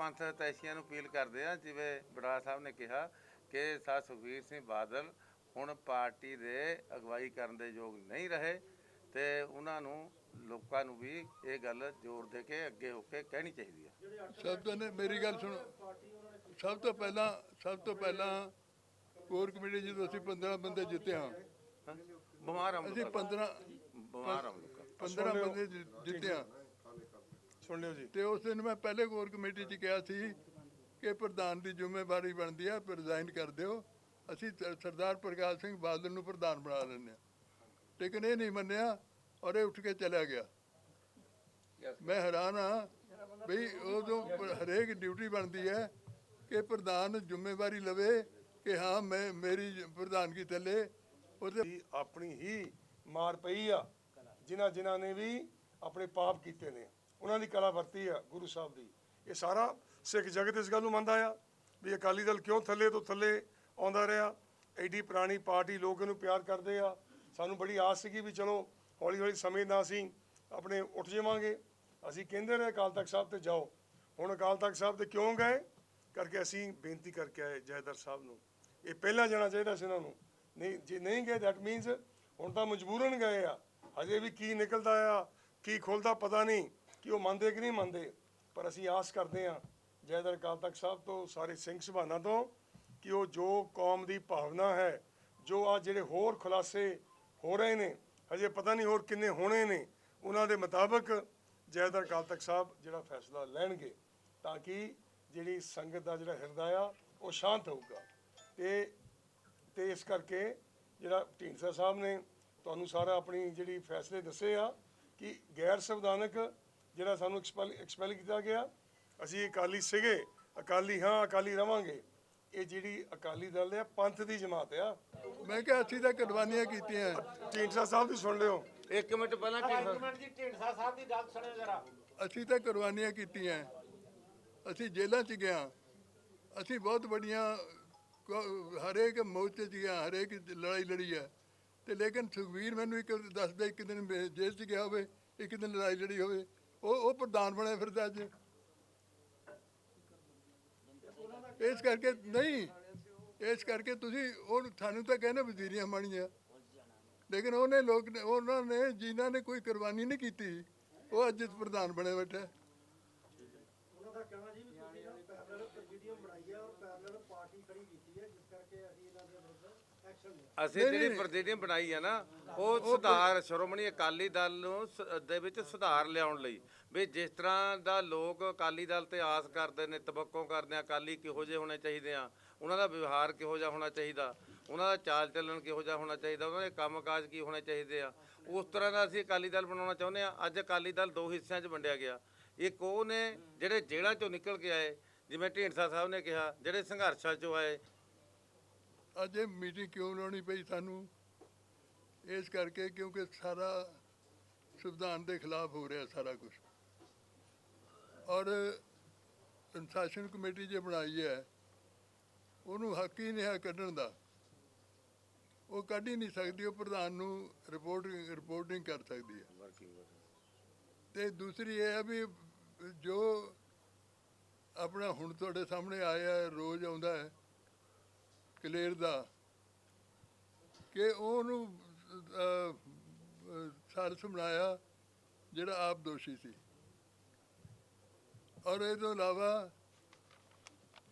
ਪੰਥ ਤੈਸੀਆਂ ਨੂੰ ਅਪੀਲ ਕਰਦੇ ਆ ਜਿਵੇਂ ਬੜਾ ਸਾਹਿਬ ਨੇ ਕਿਹਾ ਕਿ ਸਾ ਸੁਖਬੀਰ ਸਿੰਘ ਬਾਦਲ ਹੁਣ ਪਾਰਟੀ ਦੇ ਅਗਵਾਈ ਕਰਨ ਦੇ ਯੋਗ ਨਹੀਂ ਰਹੇ ਤੇ ਉਹਨਾਂ ਨੂੰ ਲੋਕਾਂ ਨੂੰ ਵੀ ਇਹ ਗੱਲ ਜ਼ੋਰ ਦੇ ਕੇ ਅੱਗੇ ਹੋ ਕੇ ਕਹਿਣੀ ਚਾਹੀਦੀ ਹੈ ਸਭ ਤੋਂ ਨੇ ਮੇਰੀ ਗੱਲ ਸੁਣੋ ਸਭ ਤੋਂ ਪਹਿਲਾਂ ਸਭ ਤੋਂ ਪਹਿਲਾਂ ਕੋਰ ਕਮੇਟੀ ਜਦੋਂ ਅਸੀਂ 15 ਬੰਦੇ ਜਿੱਤੇ ਹਾਂ? ਬਿਮਾਰ ਅਸੀਂ 15 ਬਿਮਾਰ ਹਮ ਲੋਕ 15 ਬੰਦੇ ਜਿੱਤੇ ਹਾਂ ਸੁਣ ਲਿਓ ਜੀ। ਤੇ ਉਸ ਦਿਨ ਮੈਂ ਪਹਿਲੇ ਕੋਰ ਕਮੇਟੀ 'ਚ ਕਿਹਾ ਸੀ ਕਿ ਪ੍ਰਧਾਨ ਦੀ ਜ਼ਿੰਮੇਵਾਰੀ ਬਣਦੀ ਹੈ ਪਰ ਰਿਜ਼ਾਈਨ ਕਰ ਦਿਓ। ਅਸੀਂ ਸਰਦਾਰ ਪ੍ਰਕਾਸ਼ ਸਿੰਘ ਬਾਦਲ ਨੂੰ ਪ੍ਰਧਾਨ ਬਣਾ ਲੈਂਦੇ ਹਾਂ ਲੇਕਿਨ ਇਹ ਨਹੀਂ ਮੰਨਿਆ ਔਰ ਇਹ ਉੱਠ ਕੇ ਚਲਾ ਗਿਆ। ਮੈਂ ਹੈਰਾਨ ਹਾਂ ਵੀ ਉਦੋਂ ਹਰੇਕ ਡਿਊਟੀ ਬਣਦੀ ਹੈ ਕਿ ਪ੍ਰਧਾਨ ਜ਼ਿੰਮੇਵਾਰੀ ਲਵੇ ਕਿ ਹਾਂ ਮੈਂ ਮੇਰੀ ਪ੍ਰਧਾਨਗੀ ਥੱਲੇ ਉਹਦੇ ਆਪਣੀ ਹੀ ਮਾਰ ਪਈ ਆ ਜਿਨ੍ਹਾਂ ਜਿਨ੍ਹਾਂ ਨੇ ਵੀ ਆਪਣੇ ਪਾਪ ਕੀਤੇ ਨੇ। ਉਹਨਾਂ ਦੀ ਕਲਾ ਵਰਤੀ ਆ ਗੁਰੂ ਸਾਹਿਬ ਦੀ। ਇਹ ਸਾਰਾ ਸਿੱਖ ਜਗਤ ਇਸ ਗੱਲ ਨੂੰ ਮੰਨਦਾ ਆ ਵੀ ਅਕਾਲੀ ਦਲ ਕਿਉਂ ਥੱਲੇ ਤੋਂ ਥੱਲੇ ਆਉਂਦਾ ਰਿਹਾ? ਐਡੀ ਪੁਰਾਣੀ ਪਾਰਟੀ ਲੋਕ ਇਹਨੂੰ ਪਿਆਰ ਕਰਦੇ ਆ। ਸਾਨੂੰ ਬੜੀ ਆਸ ਸੀਗੀ ਵੀ ਚਲੋ ਹੌਲੀ ਹੌਲੀ ਸਮੇਂ ਨਾਲ ਅਸੀਂ ਆਪਣੇ ਉੱਠ ਜਾਵਾਂਗੇ। ਅਸੀਂ ਕਹਿੰਦੇ ਰਹੇ ਅਕਾਲ ਤਖਤ ਸਾਹਿਬ ਤੇ ਜਾਓ। ਹੁਣ ਅਕਾਲ ਤਖਤ ਸਾਹਿਬ ਤੇ ਕਿਉਂ ਗਏ? ਕਰਕੇ ਅਸੀਂ ਬੇਨਤੀ ਕਰਕੇ ਆਏ ਜੈਦਰ ਸਾਹਿਬ ਨੂੰ। ਇਹ ਪਹਿਲਾਂ ਜਾਣਾ ਚਾਹੀਦਾ ਸੀ ਇਹਨਾਂ ਨੂੰ। ਨਹੀਂ, ਜੇ ਨਹੀਂ ਗਏ ਦੈਟ ਮੀਨਸ ਹੁਣ ਤਾਂ ਮਜਬੂਰਨ ਗਏ ਆ। ਹਜੇ ਵੀ ਕੀ ਨਿਕਲਦਾ ਆ, ਕੀ ਖੁੱਲਦਾ ਪਤਾ ਨਹੀਂ। ਕਿ ਉਹ ਮੰਨਦੇ ਕਿ ਨਹੀਂ ਮੰਨਦੇ, ਪਰ ਅਸੀਂ ਆਸ ਕਰਦੇ ਹਾਂ ਜੈਦਰ ਅਕਾਲ ਤਖਤ ਸਾਹਿਬ ਤੋਂ, ਸਾਰੇ ਸਿੰਘ ਸਭਾਨਾਂ ਤੋਂ, ਕਿ ਉਹ ਜੋ ਕੌਮ ਦੀ ਭਾਵਨਾ ਹੈ, ਜੋ ਆ ਜਿਹੜੇ ਹੋਰ ਖੁਲਾਸੇ ਹੋ ਰਹੇ ਨੇ, ਹਜੇ ਪਤਾ ਨਹੀਂ ਹੋਰ ਕਿੰਨੇ ਹੋਣੇ ਨੇ, ਉਹਨਾਂ ਦੇ ਮੁਤਾਬਕ ਜੈਦਰ ਅਕਾਲ ਤਖਤ ਸਾਹਿਬ ਜਿਹੜਾ ਫੈਸਲਾ ਲੈਣਗੇ, ਤਾਂ ਕਿ ਜਿਹੜੀ ਸੰਗਤ ਦਾ ਜਿਹੜਾ ਹਿਰਦਾ ਆ, ਉਹ ਸ਼ਾਂਤ ਹੋਊਗਾ। ਤੇ ਤੇ ਇਸ ਕਰਕੇ ਜਿਹੜਾ ਢੀਂਡਸਾ ਸਾਹਿਬ ਨੇ ਤੁਹਾਨੂੰ ਸਾਰਾ ਆਪਣੀ ਜਿਹੜੀ ਫੈਸਲੇ ਦੱਸੇ ਆ, ਕਿ ਗੈਰ ਸੰਵਿਧਾਨਕ ਜਿਹੜਾ ਸਾਨੂੰ ਐਕਸਪੈਲ ਐਕਸਪੈਲ ਕੀਤਾ ਗਿਆ ਅਸੀਂ ਅਕਾਲੀ ਸੀਗੇ ਅਕਾਲੀ ਹਾਂ ਅਕਾਲੀ ਰਵਾਂਗੇ। ਇਹ ਜਿਹੜੀ ਅਕਾਲੀ ਦਲ ਹੈ ਪੰਥ ਦੀ ਜਮਾਤ ਆ। ਮੈਂ ਕਿਹਾ ਅਸੀਂ ਤਾਂ ਕੁਰਬਾਨੀਆਂ ਕੀਤੀਆਂ ਢੀਂਡਸਾ ਸਾਹਿਬ ਦੀ ਸੁਣ ਲਿਓ। ਇੱਕ ਮਿੰਟ ਪਹਿਲਾਂ ਕੀ ਇੱਕ ਮਿੰਟ ਜੀ ਢੀਂਡਸਾ ਸਾਹਿਬ ਦੀ ਗੱਲ ਸੁਣਿਓ ਜਰਾ। ਅਸੀਂ ਤਾਂ ਕੁਰਬਾਨੀਆਂ ਕੀਤੀਆਂ ਅਸੀਂ ਜੇਲ੍ਹਾਂ 'ਚ ਗਿਆ। ਅਸੀਂ ਬਹੁਤ ਵੱਡੀਆਂ ਕ- ਹਰੇਕ ਮੋਰਚੇ 'ਚ ਗਿਆ ਹਰੇਕ ਲੜਾਈ ਲੜੀ ਹੈ ਤੇ ਲੇਕਿਨ ਸੁਖਵੀਰ ਮੈਨੂੰ ਇੱਕ ਦੱਸਦਾ ਇੱਕ ਦਿਨ ਜੇਲ੍ਹ 'ਚ ਗਿਆ ਹੋਵੇ ਇੱਕ ਦਿਨ ਲੜਾਈ ਲੜੀ ਹੋਵੇ। ਉਹ ਉਹ ਪ੍ਰਧਾਨ ਬਣਿਆ ਫਿਰਦਾ ਅੱਜ। ਇਸ ਕਰਕੇ ਨਹੀਂ, ਇਸ ਕਰਕੇ ਤੁਸੀਂ ਉਹ ਸਾਨੂੰ ਤਾਂ ਕਹਿੰਦੇ ਵਜ਼ੀਰੀਆਂ ਮਾਣੀਆਂ ਲੇਕਿਨ ਉਹਨੇ ਲੋਕ ਉਹਨਾਂ ਨੇ, ਜਿਨ੍ਹਾਂ ਨੇ ਕੋਈ ਕੁਰਬਾਨੀ ਨਹੀਂ ਕੀਤੀ, ਉਹ ਅੱਜ ਪ੍ਰਧਾਨ ਬਣੇ ਬੈਠਾ ਉਹਨਾਂ ਦਾ ਕਹਿਣਾ ਜੀ ਵੀ ਤੁਸੀਂ ਨਾ ਪੈਰਲਲ ਪ੍ਰੈਜ਼ੀਡੀਅਮ ਬਣਾਈ ਹੈ ਔਰ ਪੈਰਲਲ ਪਾਰਟੀ ਖੜੀ ਕੀਤੀ ਹੈ ਜਿਸ ਕਰਕੇ ਅਸੀਂ ਇਹਨਾਂ ਦੇ ਵਿਰੁੱਧ ਅਸੀਂ ਜਿਹੜੀ ਪ੍ਰਧੀਨੀਅਮ ਬਣਾਈ ਹੈ ਨਾ ਉਹ ਸੁਧਾਰ ਸ਼੍ਰੋਮਣੀ ਅਕਾਲੀ ਦਲ ਨੂੰ ਸ- ਦੇ ਵਿੱਚ ਸੁਧਾਰ ਲਿਆਉਣ ਲਈ। ਵੀ ਜਿਸ ਤਰ੍ਹਾਂ ਦਾ ਲੋਕ ਅਕਾਲੀ ਦਲ ਤੇ ਆਸ ਕਰਦੇ ਨੇ ਤਬੱਕੋ ਕਰਦੇ ਆ ਅਕਾਲੀ ਕਿਹੋ ਜਿਹੇ ਹੋਣੇ ਚਾਹੀਦੇ ਆ ਉਹਨਾਂ ਦਾ ਵਿਵਹਾਰ ਕਿਹੋ ਜਿਹਾ ਹੋਣਾ ਚਾਹੀਦਾ ਉਹਨਾਂ ਦਾ ਚਾਲ ਚੱਲਣ ਕਿਹੋ ਜਿਹਾ ਹੋਣਾ ਚਾਹੀਦਾ ਉਹਨਾਂ ਦੇ ਕੰਮਕਾਜ ਕੀ ਹੋਣੇ ਚਾਹੀਦੇ ਆ। ਉਸ ਤਰ੍ਹਾਂ ਦਾ ਅਸੀਂ ਅਕਾਲੀ ਦਲ ਬਣਾਉਣਾ ਚਾਹੁੰਦੇ ਆ। ਅੱਜ ਅਕਾਲੀ ਦਲ ਦੋ ਹਿੱਸਿਆਂ 'ਚ ਵੰਡਿਆ ਗਿਆ। ਇੱਕ ਉਹ ਨੇ ਜਿਹੜੇ ਜੇਲ੍ਹਾਂ 'ਚੋਂ ਨਿਕਲ ਕੇ ਆਏ ਜਿਵੇਂ ਢੀਂਡਸਾ ਸਾਹਿਬ ਨੇ ਕਿਹਾ ਜਿਹੜੇ ਸੰਘਰਸ਼ਾਂ 'ਚੋਂ ਆਏ ਅੱਜ ਇਹ ਮੀਟਿੰਗ ਕਿਉਂ ਲਾਉਣੀ ਪਈ ਸਾਨੂੰ? ਇਸ ਕਰਕੇ ਕਿਉਂਕਿ ਸਾਰਾ ਸੰਵਿਧਾਨ ਦੇ ਖਿਲਾਫ ਹੋ ਰਿਹਾ ਸਾਰਾ ਕੁਝ ਔਰ ਅਨੁਸ਼ਾਸਨ ਕਮੇਟੀ ਜੇ ਬਣਾਈ ਹੈ ਉਹਨੂੰ ਹੱਕ ਹੀ ਨਹੀਂ ਹੈ ਕੱਢਣ ਦਾ। ਉਹ ਕੱਢ ਹੀ ਨਹੀਂ ਸਕਦੀ ਉਹ ਪ੍ਰਧਾਨ ਨੂੰ ਰਿਪੋਰਟ ਰਿਪੋਰਟਿੰਗ ਕਰ ਸਕਦੀ ਹੈ। ਤੇ ਦੂਸਰੀ ਇਹ ਹੈ ਵੀ ਜੋ ਆਪਣਾ ਹੁਣ ਤੁਹਾਡੇ ਸਾਹਮਣੇ ਆਇਆ ਹੈ, ਰੋਜ਼ ਆਉਂਦਾ ਹੈ ਕਲੇਰ ਦਾ ਕਿ ਉਹਨੂੰ ਅਹ, ਅਹ, ਬਣਾਇਆ ਜਿਹੜਾ ਆਪ ਦੋਸ਼ੀ ਸੀ। ਔਰ ਇਹ ਤੋਂ ਇਲਾਵਾ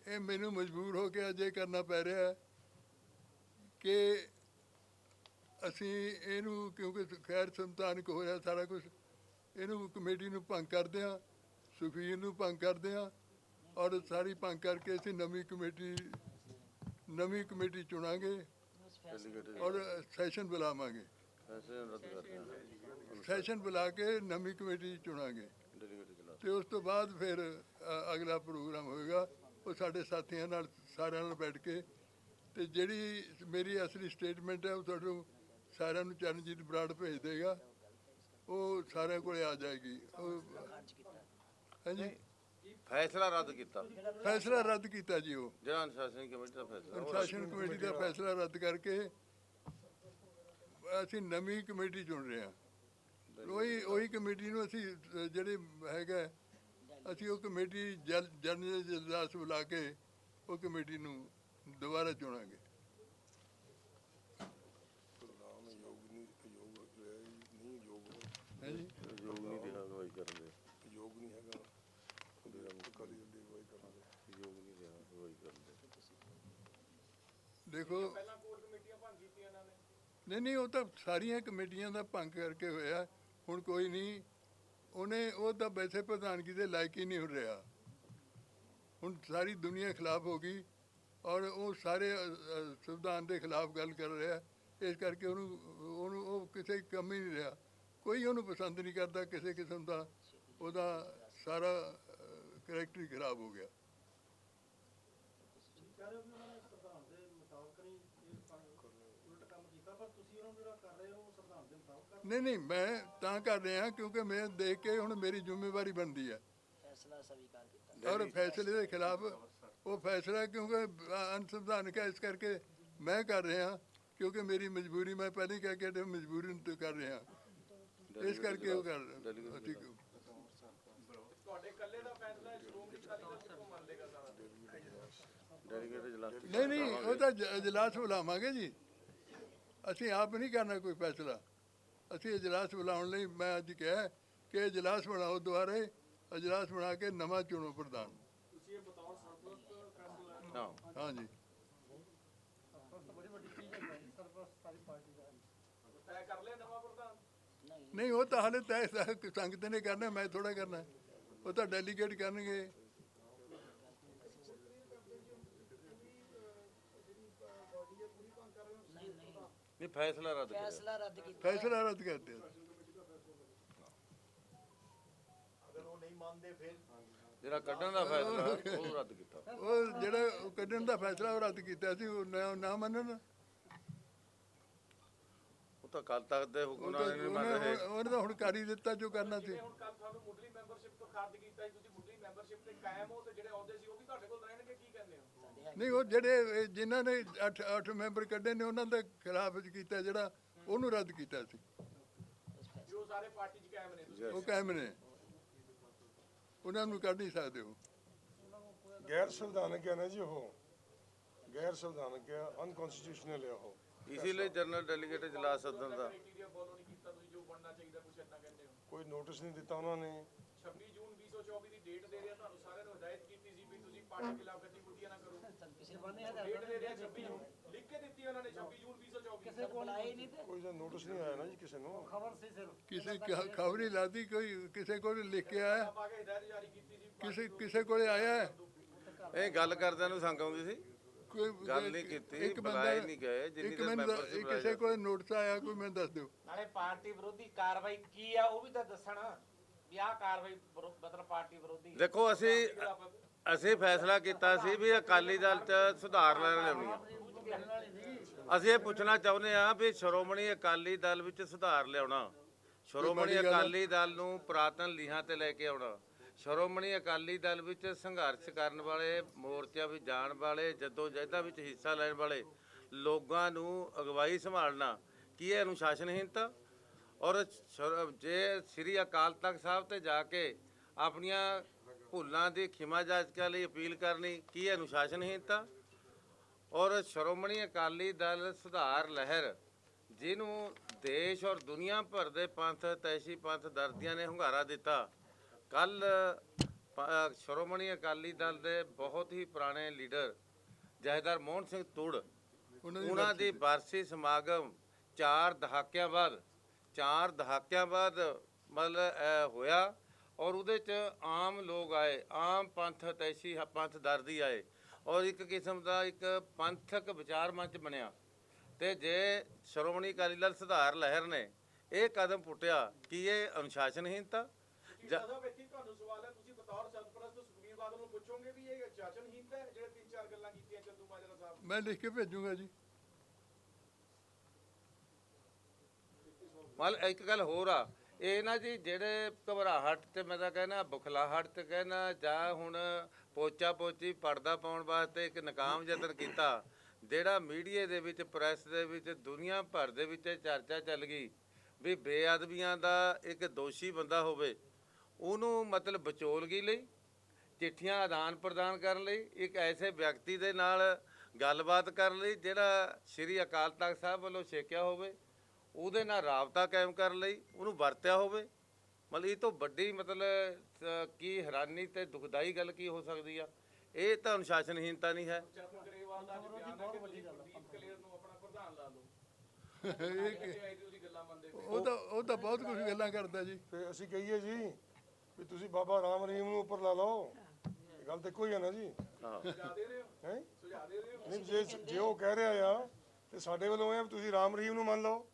ਇਹ ਮੈਨੂੰ ਮਜਬੂਰ ਹੋ ਕੇ ਅਜੇ ਕਰਨਾ ਪੈ ਰਿਹਾ ਹੈ ਕਿ ਅਸੀਂ ਇਹਨੂੰ ਕਿਉਂਕਿ ਖੈਰ ਸੰਤਾਨਕ ਰਿਹਾ ਸਾਰਾ ਕੁਝ ਇਹਨੂੰ ਕਮੇਟੀ ਨੂੰ ਭੰਗ ਕਰਦੇ ਹਾਂ ਸੁਖੀਰ ਨੂੰ ਭੰਗ ਕਰਦੇ ਹਾਂ ਔਰ ਸਾਰੀ ਭੰਗ ਕਰਕੇ ਅਸੀਂ ਨਵੀਂ ਕਮੇਟੀ ਨਵੀਂ ਕਮੇਟੀ ਚੁਣਾਂਗੇ ਔਰ ਸੈਸ਼ਨ ਬੁਲਾਵਾਂਗੇ। ਸੈਸ਼ਨ ਬੁਲਾ ਕੇ ਨਵੀਂ ਕਮੇਟੀ ਚੁਣਾਂਗੇ। ਤੇ ਉਸ ਤੋਂ ਬਾਅਦ ਫਿਰ ਅਗਲਾ ਪ੍ਰੋਗਰਾਮ ਹੋਏਗਾ। ਉਹ ਸਾਡੇ ਸਾਥੀਆਂ ਨਾਲ ਸਾਰਿਆਂ ਨਾਲ ਬੈਠ ਕੇ। ਤੇ ਜਿਹੜੀ ਮੇਰੀ ਅਸਲੀ ਸਟੇਟਮੈਂਟ ਹੈ ਉਹ ਤੁਹਾਨੂੰ ਸਾਰਿਆਂ ਨੂੰ ਚਰਨਜੀਤ ਬਰਾੜ ਭੇਜ ਦੇਗਾ। ਉਹ ਸਾਰਿਆਂ ਕੋਲੇ ਆ ਜਾਏਗੀ। ਉਹ ਹਾਂਜੀ। ਫੈਸਲਾ ਰੱਦ ਕੀਤਾ। ਫੈਸਲਾ ਰੱਦ ਕੀਤਾ ਜੀ ਉਹ। ਜਿਹੜਾ ਅਨੁਸ਼ਾਸਨ ਕਮੇਟੀ ਦਾ ਫੈਸਲਾ। ਉਹ ਅਨੁਸ਼ਾਸਨ ਕਮੇਟੀ ਦਾ ਫੈਸਲਾ ਰੱਦ ਕਰਕੇ ਅਸੀਂ ਨਵੀਂ ਕਮੇਟੀ ਚੁਣ ਰਹੇ ਹਾਂ। ਉਹੀ ਉਹੀ ਕਮੇਟੀ ਨੂੰ ਅਸੀਂ ਜਿਹੜੇ ਹੈਗਾ ਅਸੀਂ ਉਹ ਕਮੇਟੀ ਜਲ ਜਨਰਲ ਜਲਦਾਸ ਬੁਲਾ ਕੇ ਉਹ ਕਮੇਟੀ ਨੂੰ ਦੁਬਾਰਾ ਚੁਣਾਂਗੇ। ਯੋਗ ਨਹੀਂ ਯੋਗ ਨਹੀਂ ਯੋਗ। ਹੈ ਜੀ? ਯੋਗ ਨਹੀਂ ਰਿਹਾ ਅਗਵਾਈ ਕਰਨ ਦੇ ਯੋਗ ਨਹੀਂ ਹੈਗਾ ਅਕਾਲੀ ਦਲ ਦੀ ਅਗਵਾਈ ਕਰਨ ਦੇ ਯੋਗ ਨਹੀਂ ਰਿਹਾ ਅਗਵਾਈ ਕਰਨ ਦੇ ਦੇਖੋ। ਪਹਿਲਾਂ ਕੋਰ ਕਮੇਟੀਆਂ ਭੰਗ ਕੀਤੀਆਂ ਇਹਨਾਂ ਨੇ? ਨਹੀਂ ਨਹੀਂ ਉਹ ਤਾਂ ਸਾਰੀਆਂ ਕਮੇਟੀਆਂ ਦਾ ਭੰਗ ਕਰਕੇ ਹੋਇਆ। ਹੁਣ ਕੋਈ ਨਹੀਂ ਉਹਨੇ ਉਹ ਤਾਂ ਵੈਸੇ ਪ੍ਰਧਾਨਗੀ ਦੇ ਲਾਇਕ ਹੀ ਨਹੀਂ ਹੋ ਰਿਹਾ। ਹੁਣ ਸਾਰੀ ਦੁਨੀਆ ਖਿਲਾਫ ਹੋ ਗਈ ਔਰ ਉਹ ਸਾਰੇ ਸੰਵਿਧਾਨ ਦੇ ਖਿਲਾਫ ਗੱਲ ਕਰ ਰਿਹਾ। ਇਸ ਕਰਕੇ ਉਹਨੂੰ ਉਹਨੂੰ ਉਹ ਕਿਸੇ ਕੰਮ ਹੀ ਨਹੀਂ ਰਿਹਾ। ਕੋਈ ਉਹਨੂੰ ਪਸੰਦ ਨਹੀਂ ਕਰਦਾ ਕਿਸੇ ਕਿਸਮ ਦਾ। ਉਹਦਾ ਸਾਰਾ ਕਰੈਕਟਰ ਖਰਾਬ ਹੋ ਗਿਆ ਕਹਿ ਰਹੇ ਹੋ ਵੀ ਉਹਨਾਂ ਨੇ ਸੰਵਿਧਾਨ ਦੇ ਮੁਤਾਬਕ ਨਹੀਂ ਇਹ ਕੰਮ- ਉਲਟ ਕੰਮ ਕੀਤਾ ਪਰ ਤੁਸੀਂ ਉਹਨਾਂ ਨੂੰ ਜਿਹੜਾ ਕਰ ਰਹੇ ਹੋ ਉਹ ਸੰਵਿਧਾਨ ਦੇ ਮੁਤਾਬਕ ਕਰ ਨਹੀਂ ਨਹੀਂ ਮੈਂ ਤਾਂ ਕਰ ਰਿਹਾ ਕਿਉਂਕਿ ਮੈਂ ਦੇਖ ਕੇ ਹੁਣ ਮੇਰੀ ਜ਼ਿੰਮੇਵਾਰੀ ਬਣਦੀ ਹੈ। ਫੈਸਲਾ ਸਵੀਕਾਰ ਕੀਤਾ ਔਰ ਫੈਸਲੇ ਦੇ ਖਿਲਾਫ ਉਹ ਫੈਸਲਾ ਕਿਉਂਕਿ ਅਨਸੰਵਿਧਾਨਕ ਹੈ ਇਸ ਕਰਕੇ ਮੈਂ ਕਰ ਰਿਹਾ ਕਿਉਂਕਿ ਮੇਰੀ ਮਜਬੂਰੀ ਮੈਂ ਪਹਿਲਾਂ ਹੀ ਕਹਿ ਕੇ ਮਜਬੂਰੀ ਨੂੰ ਤੇ ਕਰ ਰਿਹਾ ਇਸ ਕਰਕੇ ਉਹ ਕਰ ਅਸੀਂ ਤੁਹਾਡੇ ਇਕੱਲੇ ਦਾ ਫੈਸਲਾ ਹੈ ਸ਼੍ਰੋਮਣੀ ਅਕਾਲੀ ਦਲ ਕਿੱਥੋਂ ਮੰਨ ਲੇਗਾ ਸਾਰਾ ਡੈਲੀਗੇਟ ਜਲਾਸ ਨਹੀਂ ਨਹੀਂ ਉਹ ਤਾਂ ਇਜਲਾਸ ਬੁਲਾਵਾਂਗੇ ਜੀ। ਅਸੀਂ ਆਪ ਨਹੀਂ ਕਰਨਾ ਕੋਈ ਫੈਸਲਾ। ਅਸੀਂ ਇਜਲਾਸ ਬੁਲਾਉਣ ਲਈ ਮੈਂ ਅੱਜ ਕਿਹਾ ਕਿ ਇਜਲਾਸ ਬਣਾਓ ਦੁਬਾਰੇ ਇਜਲਾਸ ਬਣਾ ਕੇ ਨਵਾਂ ਚੁਣੋ ਪ੍ਰਧਾਨ। ਤੁਸੀਂ ਇਹ ਬਤੌਰ ਸਰਪ੍ਰਸਤ ਫੈਸਲਾ ਹਾਂ। ਹਾਂਜੀ ਸਰਪ੍ਰਸਤ ਬੜੀ ਵੱਡੀ ਚੀਜ਼ ਹੈ ਜੀ। ਸਰਪ੍ਰਸਤ ਸਾਰੀ ਪਾਰਟੀ ਦਾ ਤੈਅ ਕਰ ਲਿਆ ਨਵਾਂ ਪ੍ਰਧਾਨ? ਨਹੀਂ ਨਹੀਂ ਉਹ ਤਾਂ ਹਾਲੇ ਤੈਅ ਸੰਗਤ ਨੇ ਕਰਨਾ ਮੈਂ ਥੋੜਾ ਕਰਨਾ। ਉਹ ਤਾਂ ਡੈਲੀਗੇਟ ਕਰਨਗੇ। ਨਹੀਂ ਨਹੀਂ ਫੈਸਲਾ ਰੱਦ ਕਰਿਆ ਫੈਸਲਾ ਰੱਦ ਕੀਤਾ। ਫੈਸਲਾ ਰੱਦ ਕਰਦੇ ਆ ਜਿਹੜਾ ਕੱਢਣ ਦਾ ਫੈਸਲਾ ਉਹ ਰੱਦ ਕੀਤਾ। ਉਹ ਜਿਹੜਾ ਉਹ ਕੱਢਣ ਦਾ ਫੈਸਲਾ ਉਹ ਰੱਦ ਕੀਤਾ ਸੀ ਉਹ ਨਾ ਨਾ ਮੰਨਣ? ਉਹ ਤਾਂ ਕੱਲ ਤੱਕ ਦੇ ਉਹ ਹੁਕਮ ਤਾਂ ਨਾਲ ਨਹੀਂ ਮੰਨ ਉਹਨੇ ਰਹੇ ਉਹਨੇ ਤਾਂ ਹੁਣ ਕਰ ਹੀ ਦਿੱਤਾ ਜੋ ਕਰਨਾ ਸੀ। ਜਿਵੇਂ ਹੁਣ ਕੱਲ ਤੁਹਾਨੂੰ ਮੁੱਢਲੀ ਮੈਂਬਰਸ਼ਿਪ ਤੋਂ ਖਾਰਜ ਕੀਤਾ ਸੀ ਤੁਸੀਂ ਮੁੱਢਲੀ ਮੈਂਬਰਸ਼ਿਪ ਤੇ ਕਾਇਮ ਹੋ ਤੇ ਜਿਹੜੇ ਅਹੁਦੇ ਸੀ ਉਹ ਵੀ ਤੁਹਾਡੇ ਕੋਲ ਰਹਿਣਗੇ ਕੀ ਕਹਿੰਦੇ ਹੋ? ਸਾਡੇ ਹੈ ਨਹੀਂ ਉਹ ਜਿਹੜੇ ਇਹ ਜਿਨ੍ਹਾਂ ਨੇ 8 8 ਮੈਂਬਰ ਕੱਢੇ ਨੇ ਉਹਨਾਂ ਦੇ ਖਿਲਾਫ ਵਿੱਚ ਕੀਤਾ ਜਿਹੜਾ ਉਹਨੂੰ ਰੱਦ ਕੀਤਾ ਸੀ। ਵੀ ਉਹ ਸਾਰੇ ਪਾਰਟੀ 'ਚ ਕਾਇਮ ਨੇ ਉਹ ਕਾਇਮ ਨੇ। ਉਹਨਾਂ ਨੂੰ ਕੱਢ ਨਹੀਂ ਸਕਦੇ ਉਹ। ਗੈਰ ਸੰਵਿਧਾਨਕ ਹੈ ਨਾ ਜੀ ਉਹ। ਗੈਰ ਸੰਵਿਧਾਨਕ ਹੈ ਅਨਕਨਸਟੀਟਿਊਸ਼ਨਲ ਹੈ ਉਹ। ਇਸੇ ਲਈ ਜਨਰਲ ਡੈਲੀਗੇਟ ਜਲਾਸ ਸੱਦਣ ਦਾ। ਕ੍ਰਾਈਟੇਰੀਆ ਫੋਲੋ ਨਹੀਂ ਕੀਤਾ ਤੁਸੀਂ ਜੋ ਬਣਨਾ ਚਾਹੀਦਾ ਕੁਛ ਇੰਨਾ ਕਹਿੰਦੇ ਹੋ। ਕੋਈ ਨੋਟਿਸ ਨਹੀਂ ਦਿੱਤਾ ਉਹਨਾਂ ਨੇ। 26 ਜੂਨ 2024 ਦੀ ਡੇਟ ਦੇ ਰਿਹਾ ਤੁਹਾਨੂੰ ਸਾਰਿਆਂ ਨੂੰ ਹਦਾਇਤ ਕੀਤੀ ਸੀ ਵੀ ਤੁਸੀਂ ਪਾਰਟੀ ਖਿਲਾਫ ਗਤੀਵਿਧੀਆਂ ਨਾ ਕਰੋ। ਕਿਸੇ ਨੇ ਡੇਟ ਦੇ ਰਿਹਾ 26 ਜੂਨ। ਲਿਖ ਕੇ ਦਿੱਤੀ ਉਹਨਾਂ ਨੇ 26 ਜੂਨ 2024 ਕਿਸੇ ਕੋਲ ਬੁਲਾਏ ਨਹੀਂ ਤੇ? ਕੋਈ ਨੋਟਿਸ ਨਹੀਂ ਆਇਆ ਨਾ ਜੀ ਕਿਸੇ ਨੂੰ। ਖਬਰ ਸੀ ਸਿਰਫ। ਕਿਸੇ ਖਬਰ ਹੀ ਲਾਦੀ ਕੋਈ ਕਿਸੇ ਕੋਲ ਲਿਖ ਕੇ ਆਇਆ। ਹਦਾਇਤ ਕਿਸੇ ਕਿਸੇ ਕੋਲੇ ਆਇਆ? ਇਹ ਗੱਲ ਕਰਦਿਆਂ ਨੂੰ ਸੰਗ ਆਉਂਦੀ ਸੀ। ਕੋਈ ਗੱਲ ਨਹੀਂ ਕੀਤੀ, ਇੱਕ ਬੰਦਾ- ਬੁਲਾਏ ਨਹੀਂ ਗਏ, ਜਿੰਨੀ ਇੱਕ ਦੇਰ ਮੈਨੂੰ membership ਕਿਸੇ ਬੁਲਾਇਆ ਕੋਲ ਨੋਟਿਸ ਆਇਆ ਕੋਈ ਮੈਨੂੰ ਦੱਸ ਦਿਓ। ਨਾਲੇ ਪਾਰਟੀ ਵਿਰੋਧੀ ਕਾਰਵਾਈ ਕੀ ਆ ਉਹ ਵੀ ਤਾਂ ਦੱਸਣ ਵੀ ਆਹ ਕਾਰਵਾਈ ਵਿਰੋ- ਮਤਲਬ ਪਾਰਟੀ ਵਿਰੋਧੀ। ਦੇਖੋ ਅਸੀਂ ਅਸੀਂ ਫੈਸਲਾ ਕੀਤਾ ਸੀ ਵੀ ਅਕਾਲੀ ਦਲ 'ਚ ਸੁਧਾਰ ਲੈਣ ਲਿਆਉਣੀ ਆ ਅਸੀਂ ਇਹ ਪੁੱਛਣਾ ਚਾਹੁੰਦੇ ਆ ਵੀ ਸ਼੍ਰੋਮਣੀ ਅਕਾਲੀ ਦਲ ਵਿੱਚ ਸੁਧਾਰ ਲਿਆਉਣਾ। ਸ਼੍ਰੋਮਣੀ। ਅਕਾਲੀ ਦਲ ਨੂੰ ਪੁਰਾਤਨ ਲੀਹਾਂ ਤੇ ਲੈ ਕੇ ਆਉਣਾ। ਸ਼੍ਰੋਮਣੀ ਅਕਾਲੀ ਦਲ ਵਿੱਚ ਸੰਘਰਸ਼ ਕਰਨ ਵਾਲੇ, ਮੋਰਚਿਆਂ ਵਿੱਚ ਜਾਣ ਵਾਲੇ, ਜਦੋਂ ਜਹਿਦਾਂ ਵਿੱਚ ਹਿੱਸਾ ਲੈਣ ਵਾਲੇ ਲੋਕਾਂ ਨੂੰ ਅਗਵਾਈ ਸੰਭਾਲਣਾ, ਕੀ ਇਹ ਅਨੁਸ਼ਾਸਨਹੀਨਤਾ ਔਰ ਸ਼ਰ- ਜੇ ਸ੍ਰੀ ਅਕਾਲ ਤਖਤ ਸਾਹਿਬ ਤੇ ਜਾ ਕੇ ਆਪਣੀਆਂ ਭੁੱਲਾਂ ਦੀ ਖਿਮਾ ਜਾਚਕਾਂ ਲਈ ਅਪੀਲ ਕਰਨੀ, ਕੀ ਇਹ ਅਨੁਸ਼ਾਸਨਹੀਨਤਾ ਔਰ ਸ਼੍ਰੋਮਣੀ ਅਕਾਲੀ ਦਲ ਸੁਧਾਰ ਲਹਿਰ, ਜਿਹਨੂੰ ਦੇਸ਼ ਔਰ ਦੁਨੀਆ ਭਰ ਦੇ ਪੰਥ ਤੈਸੀ ਪੰਥ ਦਰਦੀਆਂ ਨੇ ਹੁੰਗਾਰਾ ਦਿੱਤਾ ਕੱਲ ਸ਼੍ਰੋਮਣੀ ਅਕਾਲੀ ਦਲ ਦੇ ਬਹੁਤ ਹੀ ਪੁਰਾਣੇ ਲੀਡਰ ਜਹੇਦਾਰ ਮੋਹਨ ਸਿੰਘ ਤੁੜ ਉਹਨਾਂ ਦੀ ਬਰਸੀ ਸਮਾਗਮ 4 ਦਹਾਕਿਆਂ ਬਾਅਦ 4 ਦਹਾਕਿਆਂ ਬਾਅਦ ਮਤਲਬ ਹੋਇਆ ਔਰ ਉਹਦੇ ਚ ਆਮ ਲੋਕ ਆਏ ਆਮ ਪੰਥ ਤੈਸੀ ਪੰਥ ਦਰਦੀ ਆਏ ਔਰ ਇੱਕ ਕਿਸਮ ਦਾ ਇੱਕ ਪੰਥਕ ਵਿਚਾਰ ਮੰਚ ਬਣਿਆ ਤੇ ਜੇ ਸ਼੍ਰੋਮਣੀ ਅਕਾਲੀ ਦਲ ਸੁਧਾਰ ਲਹਿਰ ਨੇ ਇਹ ਕਦਮ ਪੁੱਟਿਆ ਕੀ ਇਹ ਅਨੁਸ਼ਾਸਨਹੀਨਤਾ ਸਾਹਿਬ ਇੱਥੇ ਤੁਹਾਨੂੰ ਸਵਾਲ ਹੈ ਤੁਸੀਂ ਬਤੌਰ ਸਰਪ੍ਰਸਤ ਸੁਖਬੀਰ ਬਾਦਲ ਨੂੰ ਪੁੱਛੋਗੇ ਵੀ ਇਹ ਚਾਚਨਹੀਨਤਾ ਹੈ ਜਿਹੜੇ ਤਿੰਨ ਚਾਰ ਗੱਲਾਂ ਕੀਤੀਆਂ ਚੰਦੂ ਮਾਜਰਾ ਸਾਹਿਬ? ਮੈਂ ਲਿਖ ਕੇ ਭੇਜੂਗਾ ਜੀ। ਮਲ ਇੱਕ ਗੱਲ ਹੋਰ ਆ। ਇਹ ਨਾ ਜੀ ਜਿਹੜੇ ਘਬਰਾਹਟ ਤੇ ਮੈਂ ਤਾਂ ਕਹਿੰਦਾ ਬੁਖਲਾਹਟ ਤੇ ਕਹਿੰਦਾ ਜਾਂ ਹੁਣ ਪੋਚਾ ਪੋਚੀ ਪਰਦਾ ਪਾਉਣ ਵਾਸਤੇ ਇੱਕ ਨਕਾਮ ਯਤਨ ਕੀਤਾ ਜਿਹੜਾ ਮੀਡੀਆ ਦੇ ਵਿੱਚ ਪ੍ਰੈਸ ਦੇ ਵਿੱਚ ਦੁਨੀਆ ਭਰ ਦੇ ਵਿੱਚ ਚਰਚਾ ਚੱਲ ਗਈ ਵੀ ਬੇਅਦਬੀਆਂ ਦਾ ਇੱਕ ਦੋਸ਼ੀ ਬੰਦਾ ਹੋਵੇ। ਉਹਨੂੰ ਮਤਲਬ ਵਿਚੋਲਗੀ ਲਈ ਚਿੱਠੀਆਂ ਆਦਾਨ ਪ੍ਰਦਾਨ ਕਰਨ ਲਈ ਇੱਕ ਐਸੇ ਵਿਅਕਤੀ ਦੇ ਨਾਲ ਗੱਲਬਾਤ ਕਰਨ ਲਈ ਜਿਹੜਾ ਸ੍ਰੀ ਅਕਾਲ ਤਖਤ ਸਾਹਿਬ ਵੱਲੋਂ ਛੇਕਿਆ ਹੋਵੇ ਉਹਦੇ ਨਾਲ ਰਾਬਤਾ ਕਾਇਮ ਕਰਨ ਲਈ ਉਹਨੂੰ ਵਰਤਿਆ ਹੋਵੇ। ਮਤਲਬ ਇਹ ਤੋਂ ਵੱਡੀ ਮਤਲਬ ਕੀ ਹੈਰਾਨੀ ਤੇ ਦੁਖਦਾਈ ਗੱਲ ਕੀ ਹੋ ਸਕਦੀ ਆ? ਇਹ ਤਾਂ ਅਨੁਸ਼ਾਸਨਹੀਨਤਾ ਨਹੀਂ ਹੈ। ਉਹ ਤਾਂ ਉਹ ਤਾਂ ਬਹੁਤ ਕੁਝ ਗੱਲਾਂ ਕਰਦਾ ਜੀ। ਤੇ ਅਸੀਂ ਕਹੀਏ ਜੀ ਵੀ ਤੁਸੀਂ ਬਾਬਾ ਰਾਮ ਰਹੀਮ ਨੂੰ ਉੱਪਰ ਲਾ ਲਓ। ਇਹ ਗੱਲ ਤੇ ਕੋਈ ਹੈ ਨਾ ਜੀ। ਸੁਝਾ ਦੇ ਰਹੇ ਹੋ? ਹੈ? ਸੁਝਾ ਦੇ ਰਹੇ ਹੋ? ਨਹੀਂ ਜੇ ਜੇ ਉਹ ਕਹਿ ਰਿਹਾ ਆ ਤੇ ਸਾਡੇ ਵੱਲੋਂ ਇਹ ਆ ਵੀ ਤੁਸੀਂ ਰਾਮ ਰਹੀਮ ਨੂੰ ਮੰਨ ਲਓ।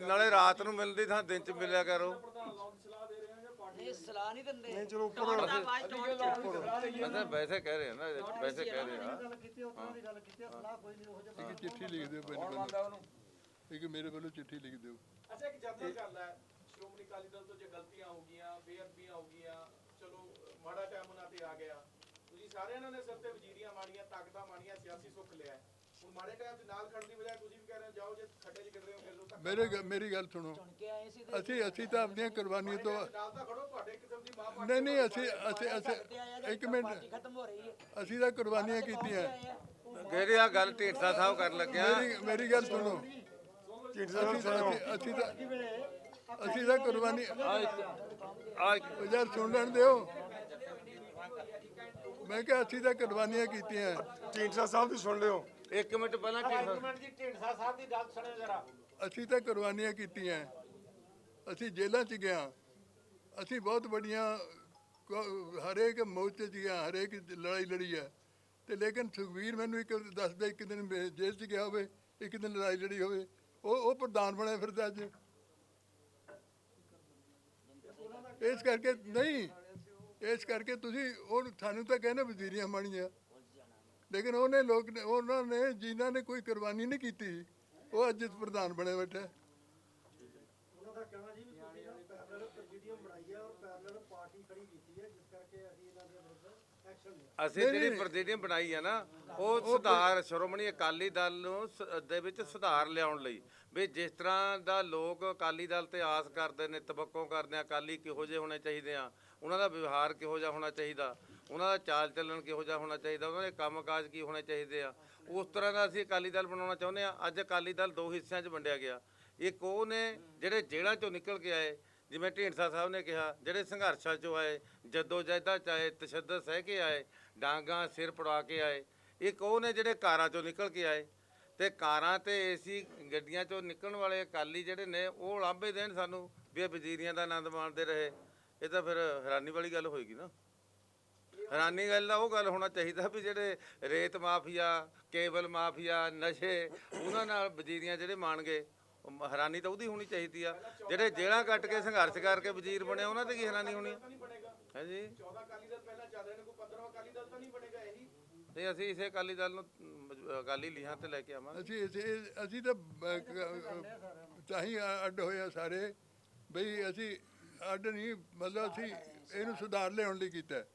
ਨਾਲੇ ਰਾਤ ਨੂੰ ਮਿਲਦੀ ਥਾਂ ਦਿਨ ਚ ਮਿਲਿਆ ਕਰੋ। ਹੋ ਇਹ ਸਲਾਹ ਨਹੀਂ ਦਿੰਦੇ। ਨਹੀਂ ਚਲੋ ਉੱਪਰ ਅਸਾਂ ਵੈਸੇ ਕਹਿ ਰਹੇ ਹਾਂ ਨਾ ਵੈਸੇ ਕਹਿ ਰਹੇ ਹਾਂ ਗੱਲ ਕੀਤੀ ਉਹ ਤਰ੍ਹਾਂ ਦੀ ਗੱਲ ਕੀਤੀ ਹੈ, ਸਲਾਹ ਕੋਈ ਨਹੀਂ ਉਹ ਜਿਹਾ ਚਿੱਠੀ ਲਿਖ ਦਿਓ ਮੇਰੇ ਵੱਲੋਂ। ਇੱਕ ਮੇਰੇ ਵੱਲੋਂ ਚਿੱਠੀ ਲਿਖ ਦਿਓ। ਅੱਛਾ ਇੱਕ ਜਨਰਲ ਗੱਲ ਹੈ। ਸ਼੍ਰੋਮਣੀ ਅਕਾਲੀ ਦਲ ਤੋਂ ਜੇ ਗਲਤੀਆਂ ਹੋ ਗਈਆਂ ਬੇਅਦਬੀਆਂ ਹੋ ਗਈਆਂ ਚਲੋ ਮਾੜਾ ਟਾਈਮ ਉਹਨਾਂ ਤੇ ਆ ਗਿਆ। ਤੁਸੀਂ ਸਾਰੇ ਇਹਨਾਂ ਨੇ ਸਿਰ ਤੇ ਵਜ਼ੀਰੀਆਂ ਮਾਰੀਆਂ ਤਾਕਤਾਂ ਮਾਰੀਆਂ ਸਿਆਸੀ ਸੁੱਖ ਲਿਆ। ਹੁਣ ਮਾੜੇ ਟਾਈਮ 'ਚ ਨਾਲ ਖੜਨ ਦੀ ਬਜਾਏ ਤੁਸੀਂ ਵੀ ਕਹਿ ਰਹੇ ਹੋ ਜਾਓ ਜੇ ਖੱਡੇ 'ਚ ਗਿਰ ਰਹੇ ਹੋ ਗਿਰ ਲਓ ਤਾਂ ਮੇਰੇ ਗ- ਮੇਰੀ ਗੱਲ ਸੁਣੋ। ਚੁਣ ਕੇ ਆਏ ਸੀ ਤੇ ਅਸੀਂ ਅਸੀਂ ਤਾਂ ਆਪਣੀਆਂ ਕੁਰਬਾਨੀਆਂ ਤੋਂ ਨਾਲ ਤਾਂ ਖੜੋ ਤੁਹਾਡੇ ਕਿਸਮ ਦੀ ਮਾਂ ਨਹੀਂ ਨਹੀਂ ਅਸੀਂ ਅਸੀਂ ਤੇ ਆਇਆ ਅਸੀਂ ਇੱਕ ਮਿੰਟ। ਖਤਮ ਹੋ ਰਹੀ ਹੈ। ਅਸੀਂ ਤਾਂ ਕੁਰਬਾਨੀਆਂ ਕੀਤੀਆਂ। ਆ। ਗੱਲ ਢੀਂਡਸਾ ਸਾਹਿਬ ਕਰਨ ਲੱਗਿਆ। ਮੇਰੀ ਮੇਰੀ ਗੱਲ ਸੁਣੋ। ਅਸੀਂ ਤਾਂ ਅਸੀਂ ਤਾਂ ਅਸੀਂ ਤਾਂ ਕੁਰਬਾਨੀ ਆ ਯਾਰ ਸੁਣ ਲੈਣ ਦਿਓ। ਮੈਂ ਕਿਹਾ ਅਸੀਂ ਤਾਂ ਕੁਰਬਾਨੀਆਂ ਕੀਤੀਆਂ। ਢੀਂਡਸਾ ਸਾਹਿਬ ਦੀ ਸੁਣ ਲਿਓ। ਇੱਕ ਮਿੰਟ ਪਹਿਲਾਂ ਢੀਂਡਸਾ ਮਿੰਟ ਜੀ ਢੀਂਡਸਾ ਸਾਹਿਬ ਦੀ ਗੱਲ ਸੁਣਿਓ ਜਰਾ। ਅਸੀਂ ਤਾਂ ਕੁਰਬਾਨੀਆਂ ਕੀਤੀਆਂ। ਅਸੀਂ ਜੇਲ੍ਹਾਂ 'ਚ ਗਿਆ। ਅਸੀਂ ਬਹੁਤ ਵੱਡੀਆਂ ਕ- ਹਰੇਕ ਮੋਰਚੇ 'ਚ ਗਿਆ ਹਰੇਕ ਲੜਾਈ ਲੜੀ ਹੈ ਤੇ ਲੇਕਿਨ ਸੁਖਵੀਰ ਮੈਨੂੰ ਇੱਕ ਦੱਸਦਾ ਇੱਕ ਦਿਨ ਮੈਂ ਜੇਲ੍ਹ 'ਚ ਗਿਆ ਹੋਵੇ ਇੱਕ ਦਿਨ ਲੜਾਈ ਲੜੀ ਹੋਵੇ। ਉਹ ਉਹ ਪ੍ਰਧਾਨ ਬਣਿਆ ਫਿਰਦਾ ਅੱਜ। ਇਸ ਕਰਕੇ ਨਹੀਂ, ਇਸ ਕਰਕੇ ਤੁਸੀਂ ਉਹ ਸਾਨੂੰ ਤਾਂ ਕਹਿੰਦੇ ਵਜ਼ੀਰੀਆਂ ਬਣੀਆਂ। ਲੇਕਿਨ ਉਹਨੇ ਲੋਕ ਨੇ, ਉਹਨਾਂ ਨੇ, ਜਿਨ੍ਹਾਂ ਨੇ ਕੋਈ ਕੁਰਬਾਨੀ ਨਹੀਂ ਕੀਤੀ, ਉਹ ਅੱਜ ਪ੍ਰਧਾਨ ਬਣੇ ਬੈਠਾ। ਉਹਨਾਂ ਦਾ ਕਹਿਣਾ ਜੀ ਵੀ ਤੁਸੀਂ ਪੈਰਲਲ ਪ੍ਰੈਜ਼ੀਡੀਅਮ ਬਣਾਈ ਹੈ ਔਰ ਪੈਰਲਲ ਪਾਰਟੀ ਖੜੀ ਕੀਤੀ ਹੈ, ਜਿਸ ਕਰਕੇ ਅਸੀਂ ਇਹਨਾਂ ਦੇ ਵਿਰੁੱਧ ਅਸੀਂ ਜਿਹੜੀ ਪ੍ਰਧੀਨੀਅਮ ਬਣਾਈ ਆ ਨਾ ਉਹ ਸੁਧਾਰ ਸ਼੍ਰੋਮਣੀ ਅਕਾਲੀ ਦਲ ਨੂੰ ਸ- ਦੇ ਵਿੱਚ ਸੁਧਾਰ ਲਿਆਉਣ ਲਈ। ਵੀ ਜਿਸ ਤਰ੍ਹਾਂ ਦਾ ਲੋਕ ਅਕਾਲੀ ਦਲ ਤੇ ਆਸ ਕਰਦੇ ਨੇ ਤਬੱਕੋ ਕਰਦੇ ਆ ਅਕਾਲੀ ਕਿਹੋ ਜਿਹੇ ਹੋਣੇ ਚਾਹੀਦੇ ਆ? ਉਹਨਾਂ ਦਾ ਵਿਵਹਾਰ ਕਿਹੋ ਜਿਹਾ ਹੋਣਾ ਚਾਹੀਦਾ? ਉਹਨਾਂ ਦਾ ਚਾਲ ਚੱਲਣ ਕਿਹੋ ਜਿਹਾ ਹੋਣਾ ਚਾਹੀਦਾ? ਉਹਨਾਂ ਦੇ ਕੰਮਕਾਜ ਕੀ ਹੋਣੇ ਚਾਹੀਦੇ ਆ? ਉਸ ਤਰ੍ਹਾਂ ਦਾ ਅਸੀਂ ਅਕਾਲੀ ਦਲ ਬਣਾਉਣਾ ਚਾਹੁੰਦੇ ਆ। ਅੱਜ ਅਕਾਲੀ ਦਲ ਦੋ ਹਿੱਸਿਆਂ 'ਚ ਵੰਡਿਆ ਗਿਆ। ਇੱਕ ਉਹ ਨੇ ਜਿਹੜੇ ਜੇਲ੍ਹਾਂ 'ਚੋਂ ਨਿਕਲ ਕੇ ਆਏ ਜਿਵੇਂ ਢੀਂਡਸਾ ਸਾਹਿਬ ਨੇ ਕਿਹਾ, ਜਿਹੜੇ ਸੰਘਰਸ਼ਾਂ 'ਚੋਂ ਆਏ ਜੱਦੋ ਜਹਿਦਾ 'ਚ ਆਏ ਤਸ਼ੱਦਦ ਸਹਿ ਕੇ ਆਏ, ਡਾਂਗਾ ਸਿਰ ਪੜਾ ਕੇ ਆਏ, ਇੱਕ ਉਹ ਨੇ ਜਿਹੜੇ ਕਾਰਾਂ ਚੋਂ ਨਿਕਲ ਕੇ ਆਏ, ਤੇ ਕਾਰਾਂ ਤੇ ਏਸੀ ਗੱਡੀਆਂ 'ਚੋਂ ਨਿਕਲਣ ਵਾਲੇ ਅਕਾਲੀ ਜਿਹੜੇ ਨੇ, ਉਹ ਲਾਂਭੇ ਦੇਣ ਸਾਨੂੰ, ਵੀ ਇਹ ਵਜ਼ੀਰੀਆਂ ਦਾ ਆਨੰਦ ਮਾਣਦੇ ਰਹੇ। ਇਹ ਤਾਂ ਫਿਰ ਹੈਰਾਨੀ ਵਾਲੀ ਗੱਲ ਹੋਏਗੀ ਨਾ। ਹੈਰਾਨੀ ਗੱਲ ਦਾ ਉਹ ਗੱਲ ਹੋਣਾ ਚਾਹੀਦਾ ਵੀ ਜਿਹੜੇ ਰੇਤ ਮਾਫੀਆ, ਕੇਬਲ ਮਾਫੀਆ, ਨਸ਼ੇ, ਉਹਨਾਂ ਨਾਲ ਵਜ਼ੀਰੀਆਂ ਜਿਹੜੇ ਮਾਣਗੇ ਹੈਰਾਨੀ ਤਾਂ ਉਹਦੀ ਹੋਣੀ ਚਾਹੀਦੀ ਆ। ਜਿਹੜੇ ਜੇਲ੍ਹਾਂ ਕੱਟ ਕੇ ਸੰਘਰਸ਼ ਕਰਕੇ ਵਜ਼ੀਰ ਬਣੇ ਉਹਨਾਂ ਤੇ ਕੀ ਹੈਰਾਨੀ ਹੋਣੀ ਬਣੇਗਾ ਹਾਂਜੀ। 14 ਅਕਾਲੀ ਦਲ ਪਹਿਲਾਂ ਚੱਲ ਰਹੇ ਨੇ ਕੋਈ 15ਵਾਂ ਅਕਾਲੀ ਦਲ ਤਾਂ ਨਹੀਂ ਬਣੇਗਾ ਇਹੀ ਤੇ ਅਸੀਂ ਇਸੇ ਅਕਾਲੀ ਦਲ ਨੂੰ ਅਕਾਲੀ ਲੀਹਾਂ ਤੇ ਲੈ ਕੇ ਆਵਾਂਗੇ। ਅਸੀਂ ਅਸੀਂ ਅਸੀਂ ਤਾਂ ਅਹ, ਕ- ਤਾਂ ਹੀ ਅੱਡ ਹੋਏ ਆ ਸਾਰੇ ਬਈ ਅਸੀਂ ਅੱਡ ਨਹੀਂ ਮਤਲਬ ਅਸੀਂ ਇਹਨੂੰ ਸੁਧਾਰ ਲਿਆਉਣ ਲਈ ਕੀਤਾ ਹੈ।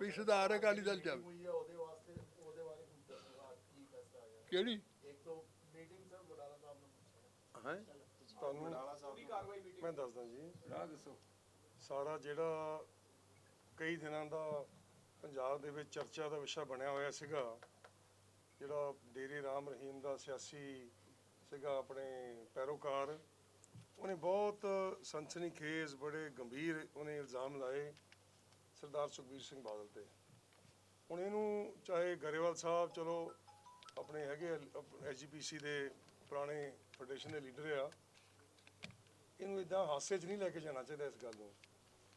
ਵੀ ਸੁਧਾਰ ਅਕਾਲੀ ਦਲ ਚ। ਕਿਹੜੀ? ਹੈ? ਤੁਹਾਨੂੰ ਮੈਂ ਦੱਸਦਾ ਜੀ। ਸਾਰਾ ਜਿਹੜਾ ਕਈ ਦਿਨਾਂ ਦਾ ਪੰਜਾਬ ਦੇ ਵਿੱਚ ਚਰਚਾ ਦਾ ਵਿਸ਼ਾ ਬਣਿਆ ਹੋਇਆ ਸੀਗਾ ਜਿਹੜਾ ਡੇਰੇ ਰਾਮ ਰਹੀਮ ਦਾ ਸਿਆਸੀ ਸੀਗਾ ਆਪਣੇ ਪੈਰੋਕਾਰ ਉਹਨੇ ਬਹੁਤ ਸਨਸਨੀਖੇਜ਼ ਬੜੇ ਗੰਭੀਰ ਉਹਨੇ ਇਲਜ਼ਾਮ ਲਾਏ ਸਰਦਾਰ ਸੁਖਬੀਰ ਸਿੰਘ ਬਾਦਲ ਤੇ। ਹੁਣ ਇਹਨੂੰ ਚਾਹੇ ਗਰੇਵਾਲ ਸਾਹਿਬ ਚਲੋ ਆਪਣੇ ਹੈਗੇ ਐਜੀਪੀਸੀ ਦੇ ਪੁਰਾਣੇ ਫੈਡਰੇਸ਼ਨ ਦੇ ਲੀਡਰ ਆ, ਇਹਨੂੰ ਇਦਾਂ ਹਾਸੇ 'ਚ ਨਹੀਂ ਲੈ ਕੇ ਜਾਣਾ ਚਾਹੀਦਾ ਇਸ ਗੱਲ ਨੂੰ।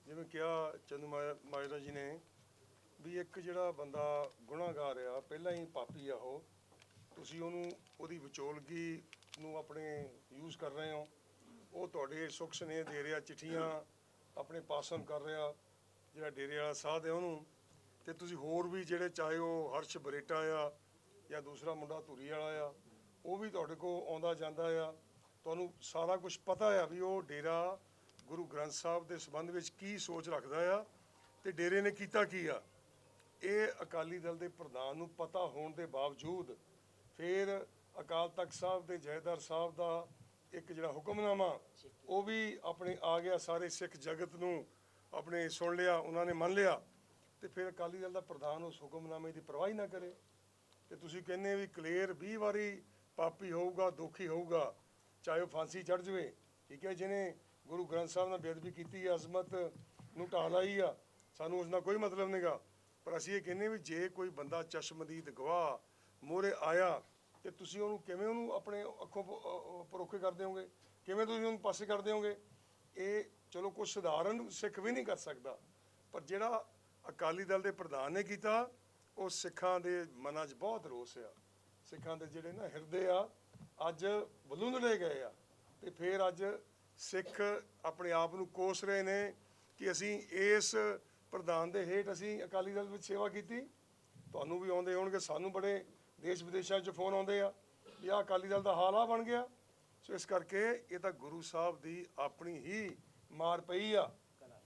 ਜਿਵੇਂ ਕਿਹਾ ਚੰਦੂ ਮਾ- ਮਾਜਰਾ ਜੀ ਨੇ ਵੀ ਇੱਕ ਜਿਹੜਾ ਬੰਦਾ ਗੁਨਾਹਗਾਰ ਆ, ਪਹਿਲਾਂ ਹੀ ਪਾਪੀ ਆ ਉਹ, ਤੁਸੀਂ ਉਹਨੂੰ, ਉਹਦੀ ਵਿਚੋਲਗੀ ਨੂੰ ਆਪਣੇ ਯੂਜ਼ ਕਰ ਰਹੇ ਹੋ। ਉਹ ਤੁਹਾਡੇ ਸੁੱਖ ਸੁਨੇਹ ਦੇ ਰਿਹਾ, ਚਿੱਠੀਆਂ ਆਪਣੇ ਪਾਸਨ ਕਰ ਰਿਹਾ, ਜਿਹੜਾ ਡੇਰੇ ਵਾਲਾ ਸਾਧ ਹੈ ਉਹਨੂੰ। ਤੇ ਤੁਸੀਂ ਹੋਰ ਵੀ ਜਿਹੜੇ ਚਾਹੇ ਉਹ ਹਰਸ਼ ਬਰੇਟਾ ਆ ਜਾਂ ਦੂਸਰਾ ਮੁੰਡਾ ਧੂਰੀ ਵਾਲਾ ਆ ਉਹ ਵੀ ਤੁਹਾਡੇ ਕੋਲ ਆਉਂਦਾ ਜਾਂਦਾ ਆ। ਤੁਹਾਨੂੰ ਸਾਰਾ ਕੁਝ ਪਤਾ ਆ ਵੀ ਉਹ ਡੇਰਾ ਗੁਰੂ ਗ੍ਰੰਥ ਸਾਹਿਬ ਦੇ ਸੰਬੰਧ ਵਿੱਚ ਕੀ ਸੋਚ ਰੱਖਦਾ ਆ ਤੇ ਡੇਰੇ ਨੇ ਕੀਤਾ ਕੀ ਆ। ਇਹ ਅਕਾਲੀ ਦਲ ਦੇ ਪ੍ਰਧਾਨ ਨੂੰ ਪਤਾ ਹੋਣ ਦੇ ਬਾਵਜੂਦ ਫਿਰ ਅਕਾਲ ਤਖਤ ਸਾਹਿਬ ਦੇ ਜੈਦਾਰ ਸਾਹਿਬ ਦਾ ਇੱਕ ਜਿਹੜਾ ਹੁਕਮਨਾਮਾ, ਉਹ ਵੀ ਆਪਣੇ ਆ ਗਿਆ ਸਾਰੇ ਸਿੱਖ ਜਗਤ ਨੂੰ ਆਪਣੇ ਸੁਣ ਲਿਆ, ਉਹਨਾਂ ਨੇ ਮੰਨ ਲਿਆ ਤੇ ਫਿਰ ਅਕਾਲੀ ਦਲ ਦਾ ਪ੍ਰਧਾਨ ਉਸ ਹੁਕਮਨਾਮੇ ਦੀ ਪਰਵਾਹੀ ਨਾ ਕਰੇ। ਤੇ ਤੁਸੀਂ ਕਹਿੰਦੇ ਵੀ ਕਲੀਅਰ 20 ਵਾਰੀ ਪਾਪੀ ਹੋਊਗਾ, ਦੁਖੀ ਹੋਊਗਾ, ਚਾਹੇ ਉਹ ਫਾਂਸੀ ਚੜ ਜਵੇ। ਠੀਕ ਹੈ, ਜਿਹਨੇ ਗੁਰੂ ਗ੍ਰੰਥ ਸਾਹਿਬ ਨਾਲ ਬੇਅਦਬੀ ਕੀਤੀ ਹੈ ਅਜ਼ਮਤ ਨੂੰ ਢਾਹ ਲਾਈ ਆ, ਸਾਨੂੰ ਉਸ ਨਾਲ ਕੋਈ ਮਤਲਬ ਨਹੀਂਗਾ ਪਰ ਅਸੀਂ ਇਹ ਕਹਿੰਦੇ ਵੀ ਜੇ ਕੋਈ ਬੰਦਾ ਚਸ਼ਮਦੀਦ ਗਵਾਹ ਮੋਰੇ ਆਇਆ, ਤੇ ਤੁਸੀਂ ਉਹਨੂੰ ਕਿਵੇਂ ਉਹਨੂੰ ਆਪਣੇ ਅੱਖੋਂ ਪਰੋਖੇ ਕਰ ਦਿਓਗੇ? ਕਿਵੇਂ ਤੁਸੀਂ ਉਹਨੂੰ ਪਾਸੇ ਕਰ ਦਿਓਗੇ? ਇਹ ਚਲੋ ਕੋਈ ਸਧਾਰਨ ਸਿੱਖ ਵੀ ਨਹੀਂ ਕਰ ਸਕਦਾ। ਪਰ ਜਿਹੜਾ ਅਕਾਲੀ ਦਲ ਦੇ ਪ੍ਰਧਾਨ ਨੇ ਕੀਤਾ, ਉਹ ਸਿੱਖਾਂ ਦੇ ਮਨਾਂ 'ਚ ਬਹੁਤ ਰੋਸ ਆ। ਸਿੱਖਾਂ ਦੇ ਜਿਹੜੇ ਨਾ ਹਿਰਦੇ ਆ, ਅੱਜ ਬਲੂੰਦੜੇ ਗਏ ਆ। ਤੇ ਫਿਰ ਅੱਜ ਸਿੱਖ ਆਪਣੇ ਆਪ ਨੂੰ ਕੋਸ ਰਹੇ ਨੇ ਕਿ ਅਸੀਂ ਇਸ ਪ੍ਰਧਾਨ ਦੇ ਹੇਠ ਅਸੀਂ ਅਕਾਲੀ ਦਲ ਵਿੱਚ ਸੇਵਾ ਕੀਤੀ। ਤੁਹਾਨੂੰ ਵੀ ਆਉਂਦੇ ਹੋਣਗੇ, ਸਾਨੂੰ ਬੜੇ ਦੇਸ਼ ਵਿਦੇਸ਼ਾਂ 'ਚ ਫੋਨ ਆਉਂਦੇ ਆ ਵੀ ਆਹ ਅਕਾਲੀ ਦਲ ਦਾ ਹਾਲ ਆ ਬਣ ਗਿਆ। ਸੋ ਇਸ ਕਰਕੇ ਇਹ ਤਾਂ ਗੁਰੂ ਸਾਹਿਬ ਦੀ ਆਪਣੀ ਹੀ ਮਾਰ ਪਈ ਆ,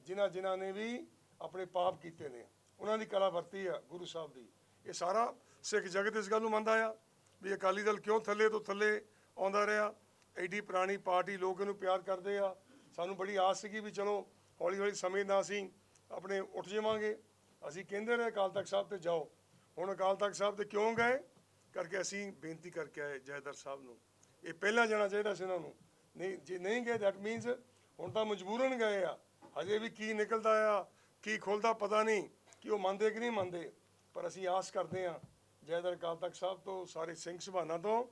ਜਿਨ੍ਹਾਂ ਜਿਨ੍ਹਾਂ ਨੇ ਵੀ ਆਪਣੇ ਪਾਪ ਕੀਤੇ ਨੇ। ਉਹਨਾਂ ਦੀ ਕਲਾ ਵਰਤੀ ਆ ਗੁਰੂ ਸਾਹਿਬ ਦੀ। ਇਹ ਸਾਰਾ ਸਿੱਖ ਜਗਤ ਇਸ ਗੱਲ ਨੂੰ ਮੰਨਦਾ ਆ। ਵੀ ਅਕਾਲੀ ਦਲ ਕਿਉਂ ਥੱਲੇ ਤੋਂ ਥੱਲੇ ਆਉਂਦਾ ਰਿਹਾ? ਐਡੀ ਪੁਰਾਣੀ ਪਾਰਟੀ ਲੋਕ ਇਹਨੂੰ ਪਿਆਰ ਕਰਦੇ ਆ। ਸਾਨੂੰ ਬੜੀ ਆਸ ਸੀਗੀ ਵੀ ਚਲੋ ਹੌਲੀ ਹੌਲੀ ਸਮੇਂ ਨਾਲ ਅਸੀਂ ਆਪਣੇ ਉੱਠ ਜਾਵਾਂਗੇ। ਅਸੀਂ ਕਹਿੰਦੇ ਰਹੇ ਅਕਾਲ ਤਖਤ ਸਾਹਿਬ ਤੇ ਜਾਓ। ਹੁਣ ਅਕਾਲ ਤਖਤ ਸਾਹਿਬ ਤੇ ਕਿਉਂ ਗਏ? ਕਰਕੇ ਅਸੀਂ ਬੇਨਤੀ ਕਰਕੇ ਆਏ ਜੈਦਰ ਸਾਹਿਬ ਨੂੰ। ਇਹ ਪਹਿਲਾਂ ਜਾਣਾ ਚਾਹੀਦਾ ਸੀ ਇਹਨਾਂ ਨੂੰ। ਨਹੀਂ, ਜੇ ਨਹੀਂ ਗਏ ਦੈਟ ਮੀਨਸ ਹੁਣ ਤਾਂ ਮਜਬੂਰਨ ਗਏ ਆ। ਹਜੇ ਵੀ ਕੀ ਨਿਕਲਦਾ ਆ, ਕੀ ਖੁੱਲਦਾ ਪਤਾ ਨਹੀਂ, ਕਿ ਉਹ ਮੰਨਦੇ ਕਿ ਨਹੀਂ ਮੰਨਦੇ। ਪਰ ਅਸੀਂ ਆਸ ਕਰਦੇ ਆ ਜੈਦਰ ਅਕਾਲ ਤਖਤ ਸਾਹਿਬ ਤੋਂ, ਸਾਰੇ ਸਿੰਘ ਸਭਾਨਾਂ ਤੋਂ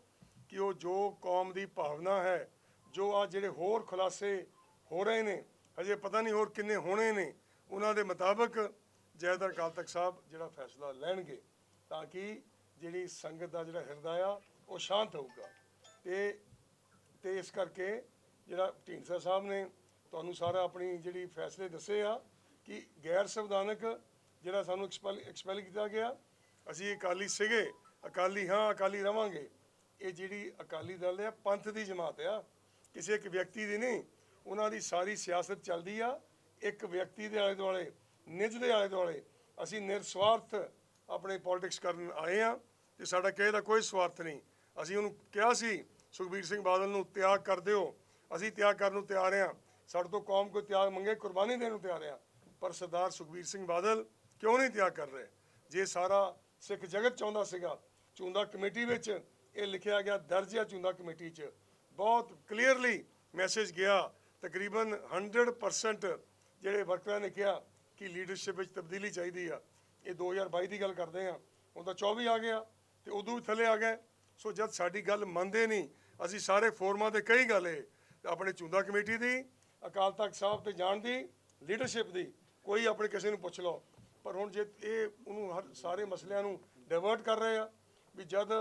ਕਿ ਉਹ ਜੋ ਕੌਮ ਦੀ ਭਾਵਨਾ ਹੈ, ਜੋ ਆ ਜਿਹੜੇ ਹੋਰ ਖੁਲਾਸੇ ਹੋ ਰਹੇ ਨੇ, ਹਜੇ ਪਤਾ ਨਹੀਂ ਹੋਰ ਕਿੰਨੇ ਹੋਣੇ ਨੇ, ਉਹਨਾਂ ਦੇ ਮੁਤਾਬਕ ਜੈਦਰ ਅਕਾਲ ਤਖਤ ਸਾਹਿਬ ਜਿਹੜਾ ਫੈਸਲਾ ਲੈਣਗੇ ਤਾਂ ਕਿ ਜਿਹੜੀ ਸੰਗਤ ਦਾ ਜਿਹੜਾ ਹਿਰਦਾ ਆ, ਉਹ ਸ਼ਾਂਤ ਹੋਊਗਾ। ਤੇ ਤੇ ਇਸ ਕਰਕੇ ਜਿਹੜਾ ਢੀਂਡਸਾ ਸਾਹਿਬ ਨੇ ਤੁਹਾਨੂੰ ਸਾਰਾ ਆਪਣੀ ਜਿਹੜੀ ਫੈਸਲੇ ਦੱਸੇ ਆ ਕਿ ਗੈਰ ਸੰਵਿਧਾਨਕ ਜਿਹੜਾ ਸਾਨੂੰ ਐਕਸਪੈਲ ਐਕਸਪੈਲ ਕੀਤਾ ਗਿਆ ਅਸੀਂ ਅਕਾਲੀ ਸੀਗੇ, ਅਕਾਲੀ ਹਾਂ, ਅਕਾਲੀ ਰਵਾਂਗੇ। ਇਹ ਜਿਹੜੀ ਅਕਾਲੀ ਦਲ ਹੈ ਪੰਥ ਦੀ ਜਮਾਤ ਆ। ਕਿਸੇ ਇੱਕ ਵਿਅਕਤੀ ਦੀ ਨਹੀਂ, ਉਹਨਾਂ ਦੀ ਸਾਰੀ ਸਿਆਸਤ ਚੱਲਦੀ ਆ। ਇੱਕ ਵਿਅਕਤੀ ਦੇ ਆਲੇ ਦੁਆਲੇ, ਨਿੱਜ ਦੇ ਆਲੇ ਦੁਆਲੇ ਅਸੀਂ ਨਿਰਸਵਾਰਥ ਆਪਣੇ ਪੋਲਿਟਿਕਸ ਕਰਨ ਆਏ ਆ ਤੇ ਸਾਡਾ ਕਿਸੇ ਦਾ ਕੋਈ ਸਵਾਰਥ ਨਹੀਂ। ਅਸੀਂ ਉਹਨੂੰ ਕਿਹਾ ਸੀ, ਸੁਖਬੀਰ ਸਿੰਘ ਬਾਦਲ ਨੂੰ ਤਿਆਗ ਕਰ ਦਿਓ। ਅਸੀਂ ਤਿਆਗ ਕਰਨ ਨੂੰ ਤਿਆਰ ਆ। ਸਾਡੇ ਤੋਂ ਕੌਮ ਕੋਈ ਤਿਆਗ ਮੰਗੇ, ਕੁਰਬਾਨੀ ਦੇਣ ਨੂੰ ਤਿਆਰ ਆ। ਪਰ ਸਰਦਾਰ ਸੁਖਬੀਰ ਸਿੰਘ ਬਾਦਲ ਕਿਉਂ ਨਹੀਂ ਤਿਆਗ ਕਰ ਰਹੇ? ਜੇ ਸਾਰਾ ਸਿੱਖ ਜਗਤ ਚਾਹੁੰਦਾ ਸੀਗਾ। ਚੁੰਦਾ ਕਮੇਟੀ ਵਿੱਚ ਇਹ ਲਿਖਿਆ ਗਿਆ ਦਰਜ ਆ ਚੁੰਦਾ ਕਮੇਟੀ 'ਚ। ਬਹੁਤ ਕਲੀਅਰਲੀ ਮੈਸੇਜ ਗਿਆ। ਤਕਰੀਬਨ 100% ਜਿਹੜੇ ਵਰਕਰਾਂ ਨੇ ਕਿਹਾ ਕਿ ਲੀਡਰਸ਼ਿਪ ਵਿੱਚ ਤਬਦੀਲੀ ਚਾਹੀਦੀ ਆ। ਇਹ 2022 ਦੀ ਗੱਲ ਕਰਦੇ ਆ। ਹੁਣ ਤਾਂ 24 ਆ ਗਿਆ ਤੇ ਉਦੋਂ ਵੀ ਥੱਲੇ ਆ ਗਏ ਸੋ ਜਦ ਸਾਡੀ ਗੱਲ ਮੰਨਦੇ ਨਹੀਂ, ਅਸੀਂ ਸਾਰੇ ਫੋਰਮਾਂ ਤੇ ਕਈ ਗੱਲ ਏ ਆਪਣੇ ਚੁੰਦਾ ਕਮੇਟੀ ਦੀ, ਅਕਾਲ ਤਖਤ ਸਾਹਿਬ ਤੇ ਜਾਣ ਦੀ ਲੀਡਰਸ਼ਿਪ ਦੀ, ਕੋਈ ਆਪਣੇ ਕਿਸੇ ਨੂੰ ਪੁੱਛ ਲਓ। ਪਰ ਹੁਣ ਜੇ ਇਹ ਉਹਨੂੰ ਹਰ ਸਾਰੇ ਮਸਲਿਆਂ ਨੂੰ ਡਾਇਵਰਟ ਕਰ ਰਹੇ ਆ, ਵੀ ਜਦ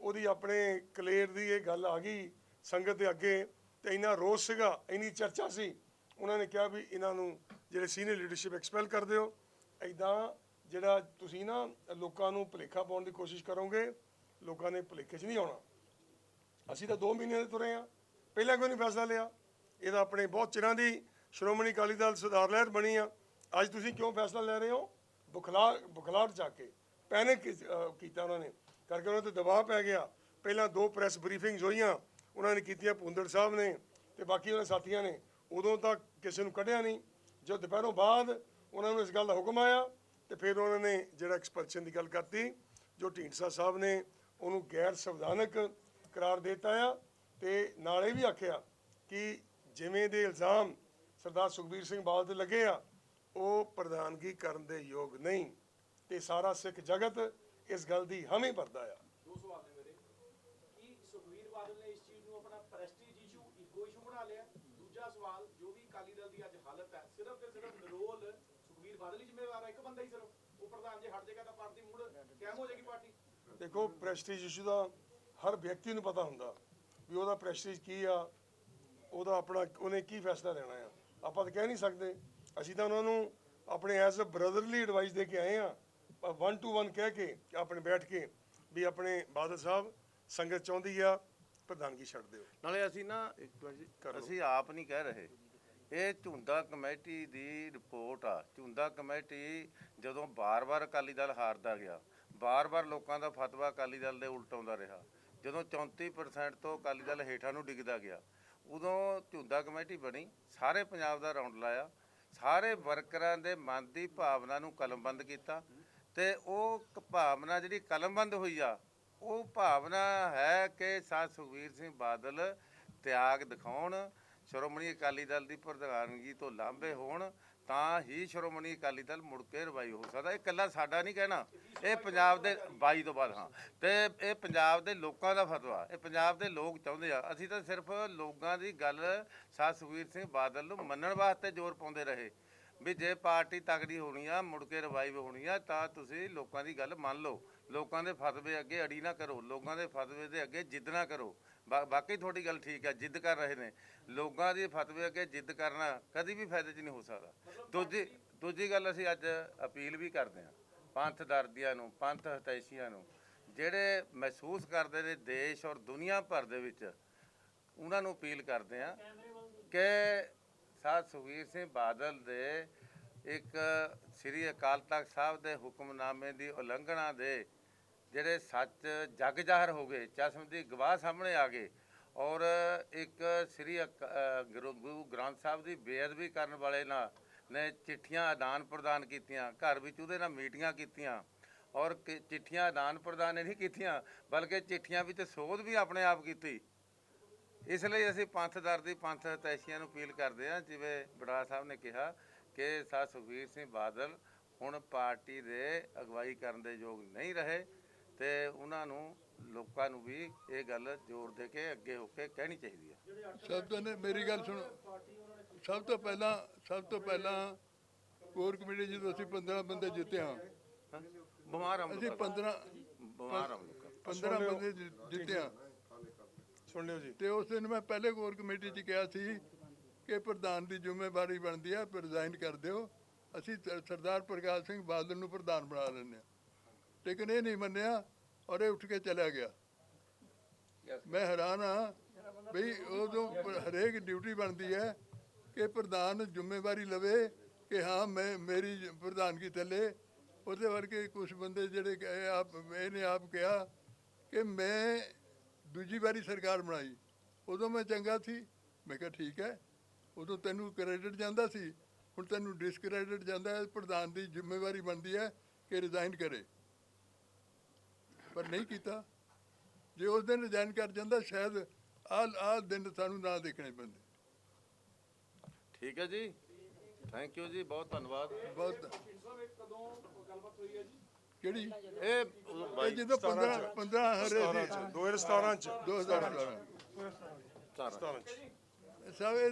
ਉਹਦੀ ਆਪਣੇ ਕਲੇਰ ਦੀ ਇਹ ਗੱਲ ਆ ਗਈ, ਸੰਗਤ ਦੇ ਅੱਗੇ ਤੇ ਇੰਨਾ ਰੋਸ ਸੀਗਾ, ਇੰਨੀ ਚਰਚਾ ਸੀ, ਉਹਨਾਂ ਨੇ ਕਿਹਾ ਵੀ ਇਹਨਾਂ ਨੂੰ ਜਿਹੜੇ ਸੀਨੀਅਰ ਲੀਡਰਸ਼ਿਪ ਐਕਸਪੈਲ ਕਰ ਦਿਓ। ਐਦਾਂ ਜਿਹੜਾ ਤੁਸੀਂ ਨਾ ਲੋਕਾਂ ਨੂੰ ਭੁਲੇਖਾ ਪਾਉਣ ਦੀ ਕੋਸ਼ਿਸ਼ ਕਰੋਗੇ, ਲੋਕਾਂ ਨੇ ਭੁਲੇਖੇ 'ਚ ਨਹੀਂ ਆਉਣਾ। ਅਸੀਂ ਤਾਂ 2 ਮਹੀਨੇ ਦੇ ਤੁਰੇ ਆ, ਪਹਿਲਾਂ ਕੋਈ ਨਹੀਂ ਫੈਸਲਾ ਲਿਆ? ਇਹਦਾ ਆਪਣੇ ਬਹੁਤ ਚਿਰਾਂ ਦੀ ਸ਼੍ਰੋਮਣੀ ਅਕਾਲੀ ਦਲ ਸੁਧਾਰ ਲਹਿਰ ਬਣੀ ਆ। ਅੱਜ ਤੁਸੀਂ ਕਿਉਂ ਫੈਸਲਾ ਲੈ ਰਹੇ ਹੋ? ਬੁਖਲਾ ਬੁਖਲਾਰ ਜਾ ਕੇ ਪੈਨਿਕ ਕੀਤਾ ਉਹਨਾਂ ਨੇ। ਕਰਕੇ ਉਹਨਾਂ ਤੇ ਦਬਾਅ ਪੈ ਗਿਆ। ਪਹਿਲਾਂ ਦੋ ਪ੍ਰੈਸ ਬਰੀਫਿੰਗਸ ਹੋਈਆਂ, ਉਹਨਾਂ ਨੇ ਕੀਤੀਆਂ ਭੁੰਦੜ ਸਾਹਿਬ ਨੇ ਤੇ ਬਾਕੀ ਉਹਨਾਂ ਸਾਥੀਆਂ ਨੇ। ਉਦੋਂ ਤੱਕ ਕਿਸੇ ਨੂੰ ਕੱਢਿਆ ਨਹੀਂ। ਜਦੋਂ ਦੁਪਹਿਰੋਂ ਬਾਅਦ ਉਹਨਾਂ ਨੂੰ ਇਸ ਗੱਲ ਦਾ ਹੁਕਮ ਆਇਆ ਤੇ ਫਿਰ ਉਹਨਾਂ ਨੇ ਜਿਹੜਾ ਐਕਸਪਲਸ਼ਨ ਦੀ ਗੱਲ ਕਰਤੀ, ਜੋ ਢੀਂਡਸਾ ਸਾਹਿਬ ਨੇ ਉਹਨੂੰ ਗੈਰ ਸੰਵਿਧਾਨਕ ਕਰਾਰ ਦਿੱਤਾ ਆ ਤੇ ਨਾਲੇ ਵੀ ਆਖਿਆ ਕਿ ਜਿਵੇਂ ਦੇ ਇਲਜ਼ਾਮ ਸਰਦਾਰ ਸੁਖਬੀਰ ਸਿੰਘ ਬਾਦਲ ਤੇ ਲੱਗੇ ਆ ਉਹ ਪ੍ਰਧਾਨਗੀ ਕਰਨ ਦੇ ਯੋਗ ਨਹੀਂ। ਤੇ ਸਾਰਾ ਸਿੱਖ ਜਗਤ ਇਸ ਗੱਲ ਦੀ ਹਾਮੀ ਭਰਦਾ ਆ। ਦੋ ਸਵਾਲ ਨੇ ਮੇਰੇ। ਕੀ ਸੁਖਵੀਰ ਬਾਦਲ ਨੇ ਇਸ ਚੀਜ਼ ਨੂੰ ਆਪਣਾ ਪ੍ਰੈਸਟੀਜ ਇਸ਼ੂ ਈਗੋ ਇਸ਼ੂ ਬਣਾ ਲਿਆ? ਦੂਜਾ ਸਵਾਲ ਜੋ ਵੀ ਅਕਾਲੀ ਦਲ ਦੀ ਅੱਜ ਹਾਲਤ ਹੈ ਸਿਰਫ ਤੇ ਸਿਰਫ ਨਿਰੋਲ ਸੁਖਵੀਰ ਬਾਦਲ ਹੀ ਜ਼ਿੰਮੇਵਾਰ ਹੈ ਇੱਕ ਬੰਦਾ ਹੀ ਸਿਰਫ। ਉਹ ਪ੍ਰਧਾਨ ਜੇ ਹਟ ਜਾਏਗਾ ਤਾਂ ਪਾਰਟੀ ਮੁੜ ਕਾਇਮ ਹੋ ਜਾਏਗੀ ਪਾਰਟੀ। ਦੇਖੋ ਪ੍ਰੈਸਟੀਜ ਇਸ਼ੂ ਦਾ ਹਰ ਵਿਅਕਤੀ ਨੂੰ ਪਤਾ ਹੁੰਦਾ ਵੀ ਉਹਦਾ ਪ੍ਰੈਸਟੀਜ ਕੀ ਆ ਉਹਦਾ ਆਪਣਾ ਉਹਨੇ ਕੀ ਫੈਸਲਾ ਲੈਣਾ ਆ। ਆਪਾਂ ਤਾਂ ਕਹਿ ਨਹੀਂ ਸਕਦੇ ਅਸੀਂ ਤਾਂ ਉਹਨਾਂ ਨੂੰ ਆਪਣੇ ਐਜ਼ ਅ ਬ੍ਰਦਰਲੀ ਐਡਵਾਈਸ ਦੇ ਕੇ ਆਏ ਆ ਵਨ ਟੂ ਵਨ ਕਹਿ ਕੇ ਕਿ ਆਪਣੇ ਬੈਠ ਕੇ ਵੀ ਆਪਣੇ ਬਾਦਲ ਸਾਹਿਬ ਸੰਗਤ ਚਾਹੁੰਦੀ ਆ ਪ੍ਰਧਾਨਗੀ ਛੱਡ ਦਿਓ। ਨਾਲੇ ਅਸੀਂ ਨਾ ਅਸੀਂ ਆਪ ਨਹੀਂ ਕਹਿ ਰਹੇ। ਇਹ ਝੁੰਦਾ ਕਮੇਟੀ ਦੀ ਰਿਪੋਰਟ ਆ। ਝੁੰਦਾ ਕਮੇਟੀ ਜਦੋਂ ਬਾਰ-ਬਾਰ ਅਕਾਲੀ ਦਲ ਹਾਰਦਾ ਗਿਆ ਬਾਰ-ਬਾਰ ਲੋਕਾਂ ਦਾ ਫਤਵਾ ਅਕਾਲੀ ਦਲ ਦੇ ਉਲਟ ਆਉਂਦਾ ਰਿਹਾ ਜਦੋਂ 34% ਤੋਂ ਅਕਾਲੀ ਦਲ ਹੇਠਾਂ ਨੂੰ ਡਿੱਗਦਾ ਗਿਆ ਉਦੋਂ ਝੁੰਦਾ ਕਮੇਟੀ ਬਣੀ ਸਾਰੇ ਪੰਜਾਬ ਦਾ ਰੌਂਡ ਲਾਇਆ ਸਾਰੇ ਵਰਕਰਾਂ ਦੇ ਮਨ ਦੀ ਭਾਵਨਾ ਨੂੰ ਕਲਮਬੰਦ ਕੀਤਾ ਤੇ ਉਹ ਭਾਵਨਾ ਜਿਹੜੀ ਕਲਮਬੰਦ ਹੋਈ ਆ, ਉਹ ਭਾਵਨਾ ਹੈ ਕਿ ਸਾਧ ਸੁਖਬੀਰ ਸਿੰਘ ਬਾਦਲ ਤਿਆਗ ਦਿਖਾਉਣ, ਸ਼੍ਰੋਮਣੀ ਅਕਾਲੀ ਦਲ ਦੀ ਪ੍ਰਧਾਨਗੀ ਤੋਂ ਲਾਂਭੇ ਹੋਣ ਤਾਂ ਹੀ ਸ਼੍ਰੋਮਣੀ ਅਕਾਲੀ ਦਲ ਮੁੜ ਕੇ ਰਵਾਈ ਹੋ ਸਕਦਾ। ਇਹ ਇਕੱਲਾ ਸਾਡਾ ਨਹੀਂ ਕਹਿਣਾ। ਇਹ ਪੰਜਾਬ ਦੇ 22 ਤੋਂ ਬਾਅਦ, ਹਾਂ। ਤੇ ਇਹ ਪੰਜਾਬ ਦੇ ਲੋਕਾਂ ਦਾ ਫਤਵਾ। ਇਹ ਪੰਜਾਬ ਦੇ ਲੋਕ ਚਾਹੁੰਦੇ ਆ। ਅਸੀਂ ਤਾਂ ਸਿਰਫ ਲੋਕਾਂ ਦੀ ਗੱਲ ਸਾਧ ਸੁਖਬੀਰ ਸਿੰਘ ਬਾਦਲ ਨੂੰ ਮੰਨਣ ਵਾਸਤੇ ਜ਼ੋਰ ਪਾਉਂਦੇ ਰਹੇ। ਵੀ ਜੇ ਪਾਰਟੀ ਤਕੜੀ ਹੋਣੀ ਆ, ਮੁੜ ਕੇ ਰਿਵਾਈਵ ਹੋਣੀ ਆ, ਤਾਂ ਤੁਸੀਂ ਲੋਕਾਂ ਦੀ ਗੱਲ ਮੰਨ ਲਓ। ਲੋਕਾਂ ਦੇ ਫਤਵੇ ਅੱਗੇ ਅੜੀ ਨਾ ਕਰੋ। ਲੋਕਾਂ ਦੇ ਫਤਵੇ ਦੇ ਅੱਗੇ ਜਿੱਦ ਨਾ ਕਰੋ। ਬਾ- ਬਾਕੀ ਤੁਹਾਡੀ ਗੱਲ ਠੀਕ ਹੈ ਜਿੱਦ ਕਰ ਰਹੇ ਨੇ। ਲੋਕਾਂ ਦੇ ਫਤਵੇ ਅੱਗੇ ਜਿੱਦ ਕਰਨਾ ਕਦੀ ਵੀ ਫਾਇਦੇ 'ਚ ਨਹੀਂ ਹੋ ਸਕਦਾ। ਦੂਜੀ ਦੂਜੀ ਗੱਲ ਅਸੀਂ ਅੱਜ ਅਪੀਲ ਵੀ ਕਰਦੇ ਹਾਂ ਪੰਥ ਦਰਦੀਆਂ ਨੂੰ ਪੰਥ ਹਤੈਸ਼ੀਆਂ ਨੂੰ ਜਿਹੜੇ ਮਹਿਸੂਸ ਕਰਦੇ ਨੇ ਦੇਸ਼ ਔਰ ਦੁਨੀਆ ਭਰ ਦੇ ਵਿੱਚ ਉਹਨਾਂ ਨੂੰ ਅਪੀਲ ਕਰਦੇ ਹਾਂ ਕਿ ਸਾਧ ਸੁਖਬੀਰ ਸਿੰਘ ਬਾਦਲ ਦੇ ਇੱਕ ਸ੍ਰੀ ਅਕਾਲ ਤਖਤ ਸਾਹਿਬ ਦੇ ਹੁਕਮਨਾਮੇ ਦੀ ਉਲੰਘਣਾ ਦੇ ਜਿਹੜੇ ਸੱਚ ਜਗ ਜ਼ਾਹਰ ਹੋ ਗਏ, ਚਸ਼ਮ ਦੀ ਗਵਾਹ ਸਾਹਮਣੇ ਆ ਗਏ ਔਰ ਇੱਕ ਸ੍ਰੀ ਅਕ- ਗੁਰੂ ਗੁਰੂ ਗ੍ਰੰਥ ਸਾਹਿਬ ਦੀ ਬੇਅਦਬੀ ਕਰਨ ਵਾਲੇ ਨਾਲ ਨੇ ਚਿੱਠੀਆਂ ਆਦਾਨ ਪ੍ਰਦਾਨ ਕੀਤੀਆਂ, ਘਰ ਵਿੱਚ ਉਹਦੇ ਨਾਲ ਮੀਟਿੰਗਾਂ ਕੀਤੀਆਂ ਔਰ ਚਿੱਠੀਆਂ ਆਦਾਨ ਪ੍ਰਦਾਨ ਨਹੀਂ ਕੀਤੀਆਂ, ਬਲਕਿ ਚਿੱਠੀਆਂ ਵਿੱਚ ਸੋਧ ਵੀ ਆਪਣੇ ਆਪ ਕੀਤੀ। ਇਸ ਲਈ ਅਸੀਂ ਪੰਥ ਦਰ ਦੀ ਪੰਥ ਹਤੈਸ਼ੀਆਂ ਨੂੰ ਅਪੀਲ ਕਰਦੇ ਹਾਂ, ਜਿਵੇਂ ਬੜਾ ਸਾਹਿਬ ਨੇ ਕਿਹਾ ਕਿ ਸਾ ਸੁਖਬੀਰ ਸਿੰਘ ਬਾਦਲ ਹੁਣ ਪਾਰਟੀ ਦੇ ਅਗਵਾਈ ਕਰਨ ਦੇ ਯੋਗ ਨਹੀਂ ਰਹੇ। ਤੇ ਉਹਨਾਂ ਨੂੰ ਲੋਕਾਂ ਨੂੰ ਵੀ ਇਹ ਗੱਲ ਜ਼ੋਰ ਦੇ ਕੇ ਅੱਗੇ ਹੋ ਕੇ ਕਹਿਣੀ ਚਾਹੀਦੀ ਹੈ ਸਭ ਤੋਂ ਨੇ ਮੇਰੀ ਗੱਲ ਸੁਣੋ। ਸਭ ਤੋਂ ਪਹਿਲਾਂ ਸਭ ਤੋਂ ਪਹਿਲਾਂ ਕੋਰ ਕਮੇਟੀ ਜਦੋਂ ਅਸੀਂ 15 ਬੰਦੇ ਜਿੱਤੇ ਹਾਂ? ਬਿਮਾਰ ਹਾਂ ਅਸੀਂ 15 ਬਿਮਾਰ ਹਾਂ ਲੋਕਾਂ 15 ਬੰਦੇ ਜਿੱਤੇ ਹਾਂ। ਸੁਣ ਲਿਓ ਜੀ। ਤੇ ਉਸ ਦਿਨ ਮੈਂ ਪਹਿਲੇ ਕੋਰ ਕਮੇਟੀ 'ਚ ਕਿਹਾ ਸੀ ਕਿ ਪ੍ਰਧਾਨ ਦੀ ਜ਼ਿੰਮੇਵਾਰੀ ਬਣਦੀ ਹੈ ਪਰ ਰਿਜ਼ਾਈਨ ਕਰ ਦਿਓ। ਅਸੀਂ ਸਰਦਾਰ ਪ੍ਰਕਾਸ਼ ਸਿੰਘ ਬਾਦਲ ਨੂੰ ਪ੍ਰਧਾਨ ਬਣਾ ਲੈਂਦੇ ਹਾਂ। ਲੇਕਿਨ ਇਹ ਨਹੀਂ ਮੰਨਿਆ ਔਰ ਇਹ ਉੱਠ ਕੇ ਚਲਾ ਗਿਆ। ਮੈਂ ਹੈਰਾਨ ਹਾਂ ਬਈ ਉਦੋਂ ਹਰੇਕ ਡਿਊਟੀ ਬਣਦੀ ਹੈ ਕਿ ਪ੍ਰਧਾਨ ਜ਼ਿੰਮੇਵਾਰੀ ਲਵੇ ਕਿ ਹਾਂ, ਮੈਂ, ਮੇਰੀ ਪ੍ਰਧਾਨਗੀ ਥੱਲੇ। ਉਹਦੇ ਵਰਗੇ ਕੁਝ ਬੰਦੇ ਜਿਹੜੇ ਆਪ, ਇਹਨੇ ਆਪ ਕਿਹਾ ਕਿ ਮੈਂ ਦੂਜੀ ਵਾਰੀ ਸਰਕਾਰ ਬਣਾਈ। ਉਦੋਂ ਮੈਂ ਚੰਗਾ ਸੀ। ਮੈਂ ਕਿਹਾ, ਠੀਕ ਹੈ। ਉਦੋਂ ਤੈਨੂੰ ਕ੍ਰੈਡਿਟ ਜਾਂਦਾ ਸੀ। ਹੁਣ ਤੈਨੂੰ ਡਿਸਕ੍ਰੈਡਿਟ ਜਾਂਦਾ ਹੈ। ਪ੍ਰਧਾਨ ਦੀ ਜ਼ਿੰਮੇਵਾਰੀ ਬਣਦੀ ਹੈ ਕਿ ਰਿਜ਼ਾਈਨ ਕਰੇ। ਪਰ ਨਹੀਂ ਕੀਤਾ। ਜੇ ਉਸ ਦਿਨ ਰਿਜ਼ਾਈਨ ਕਰ ਜਾਂਦਾ ਸ਼ਾਇਦ ਆਹ ਆਹ ਦਿਨ ਸਾਨੂੰ ਨਾ ਦੇਖਣੇ ਪੈਂਦੇ। ਠੀਕ ਹੈ ਜੀ। ਥੈਂਕ ਯੂ ਜੀ ਬਹੁਤ ਧੰਨਵਾਦ। ਬਹੁਤ ਸਾਹਿਬ ਇਹ ਕਦੋਂ ਗੱਲਬਾਤ ਹੋਈ ਹੈ ਜੀ ਕਿਹੜੀ ਇਹ ਜਦੋਂ 15 15 ਹਰੇ 17 ਸੀ ਚ। 2017 ਚ 2017 ਚਾਰ 17 ਚ। ਸਭ ਇਹ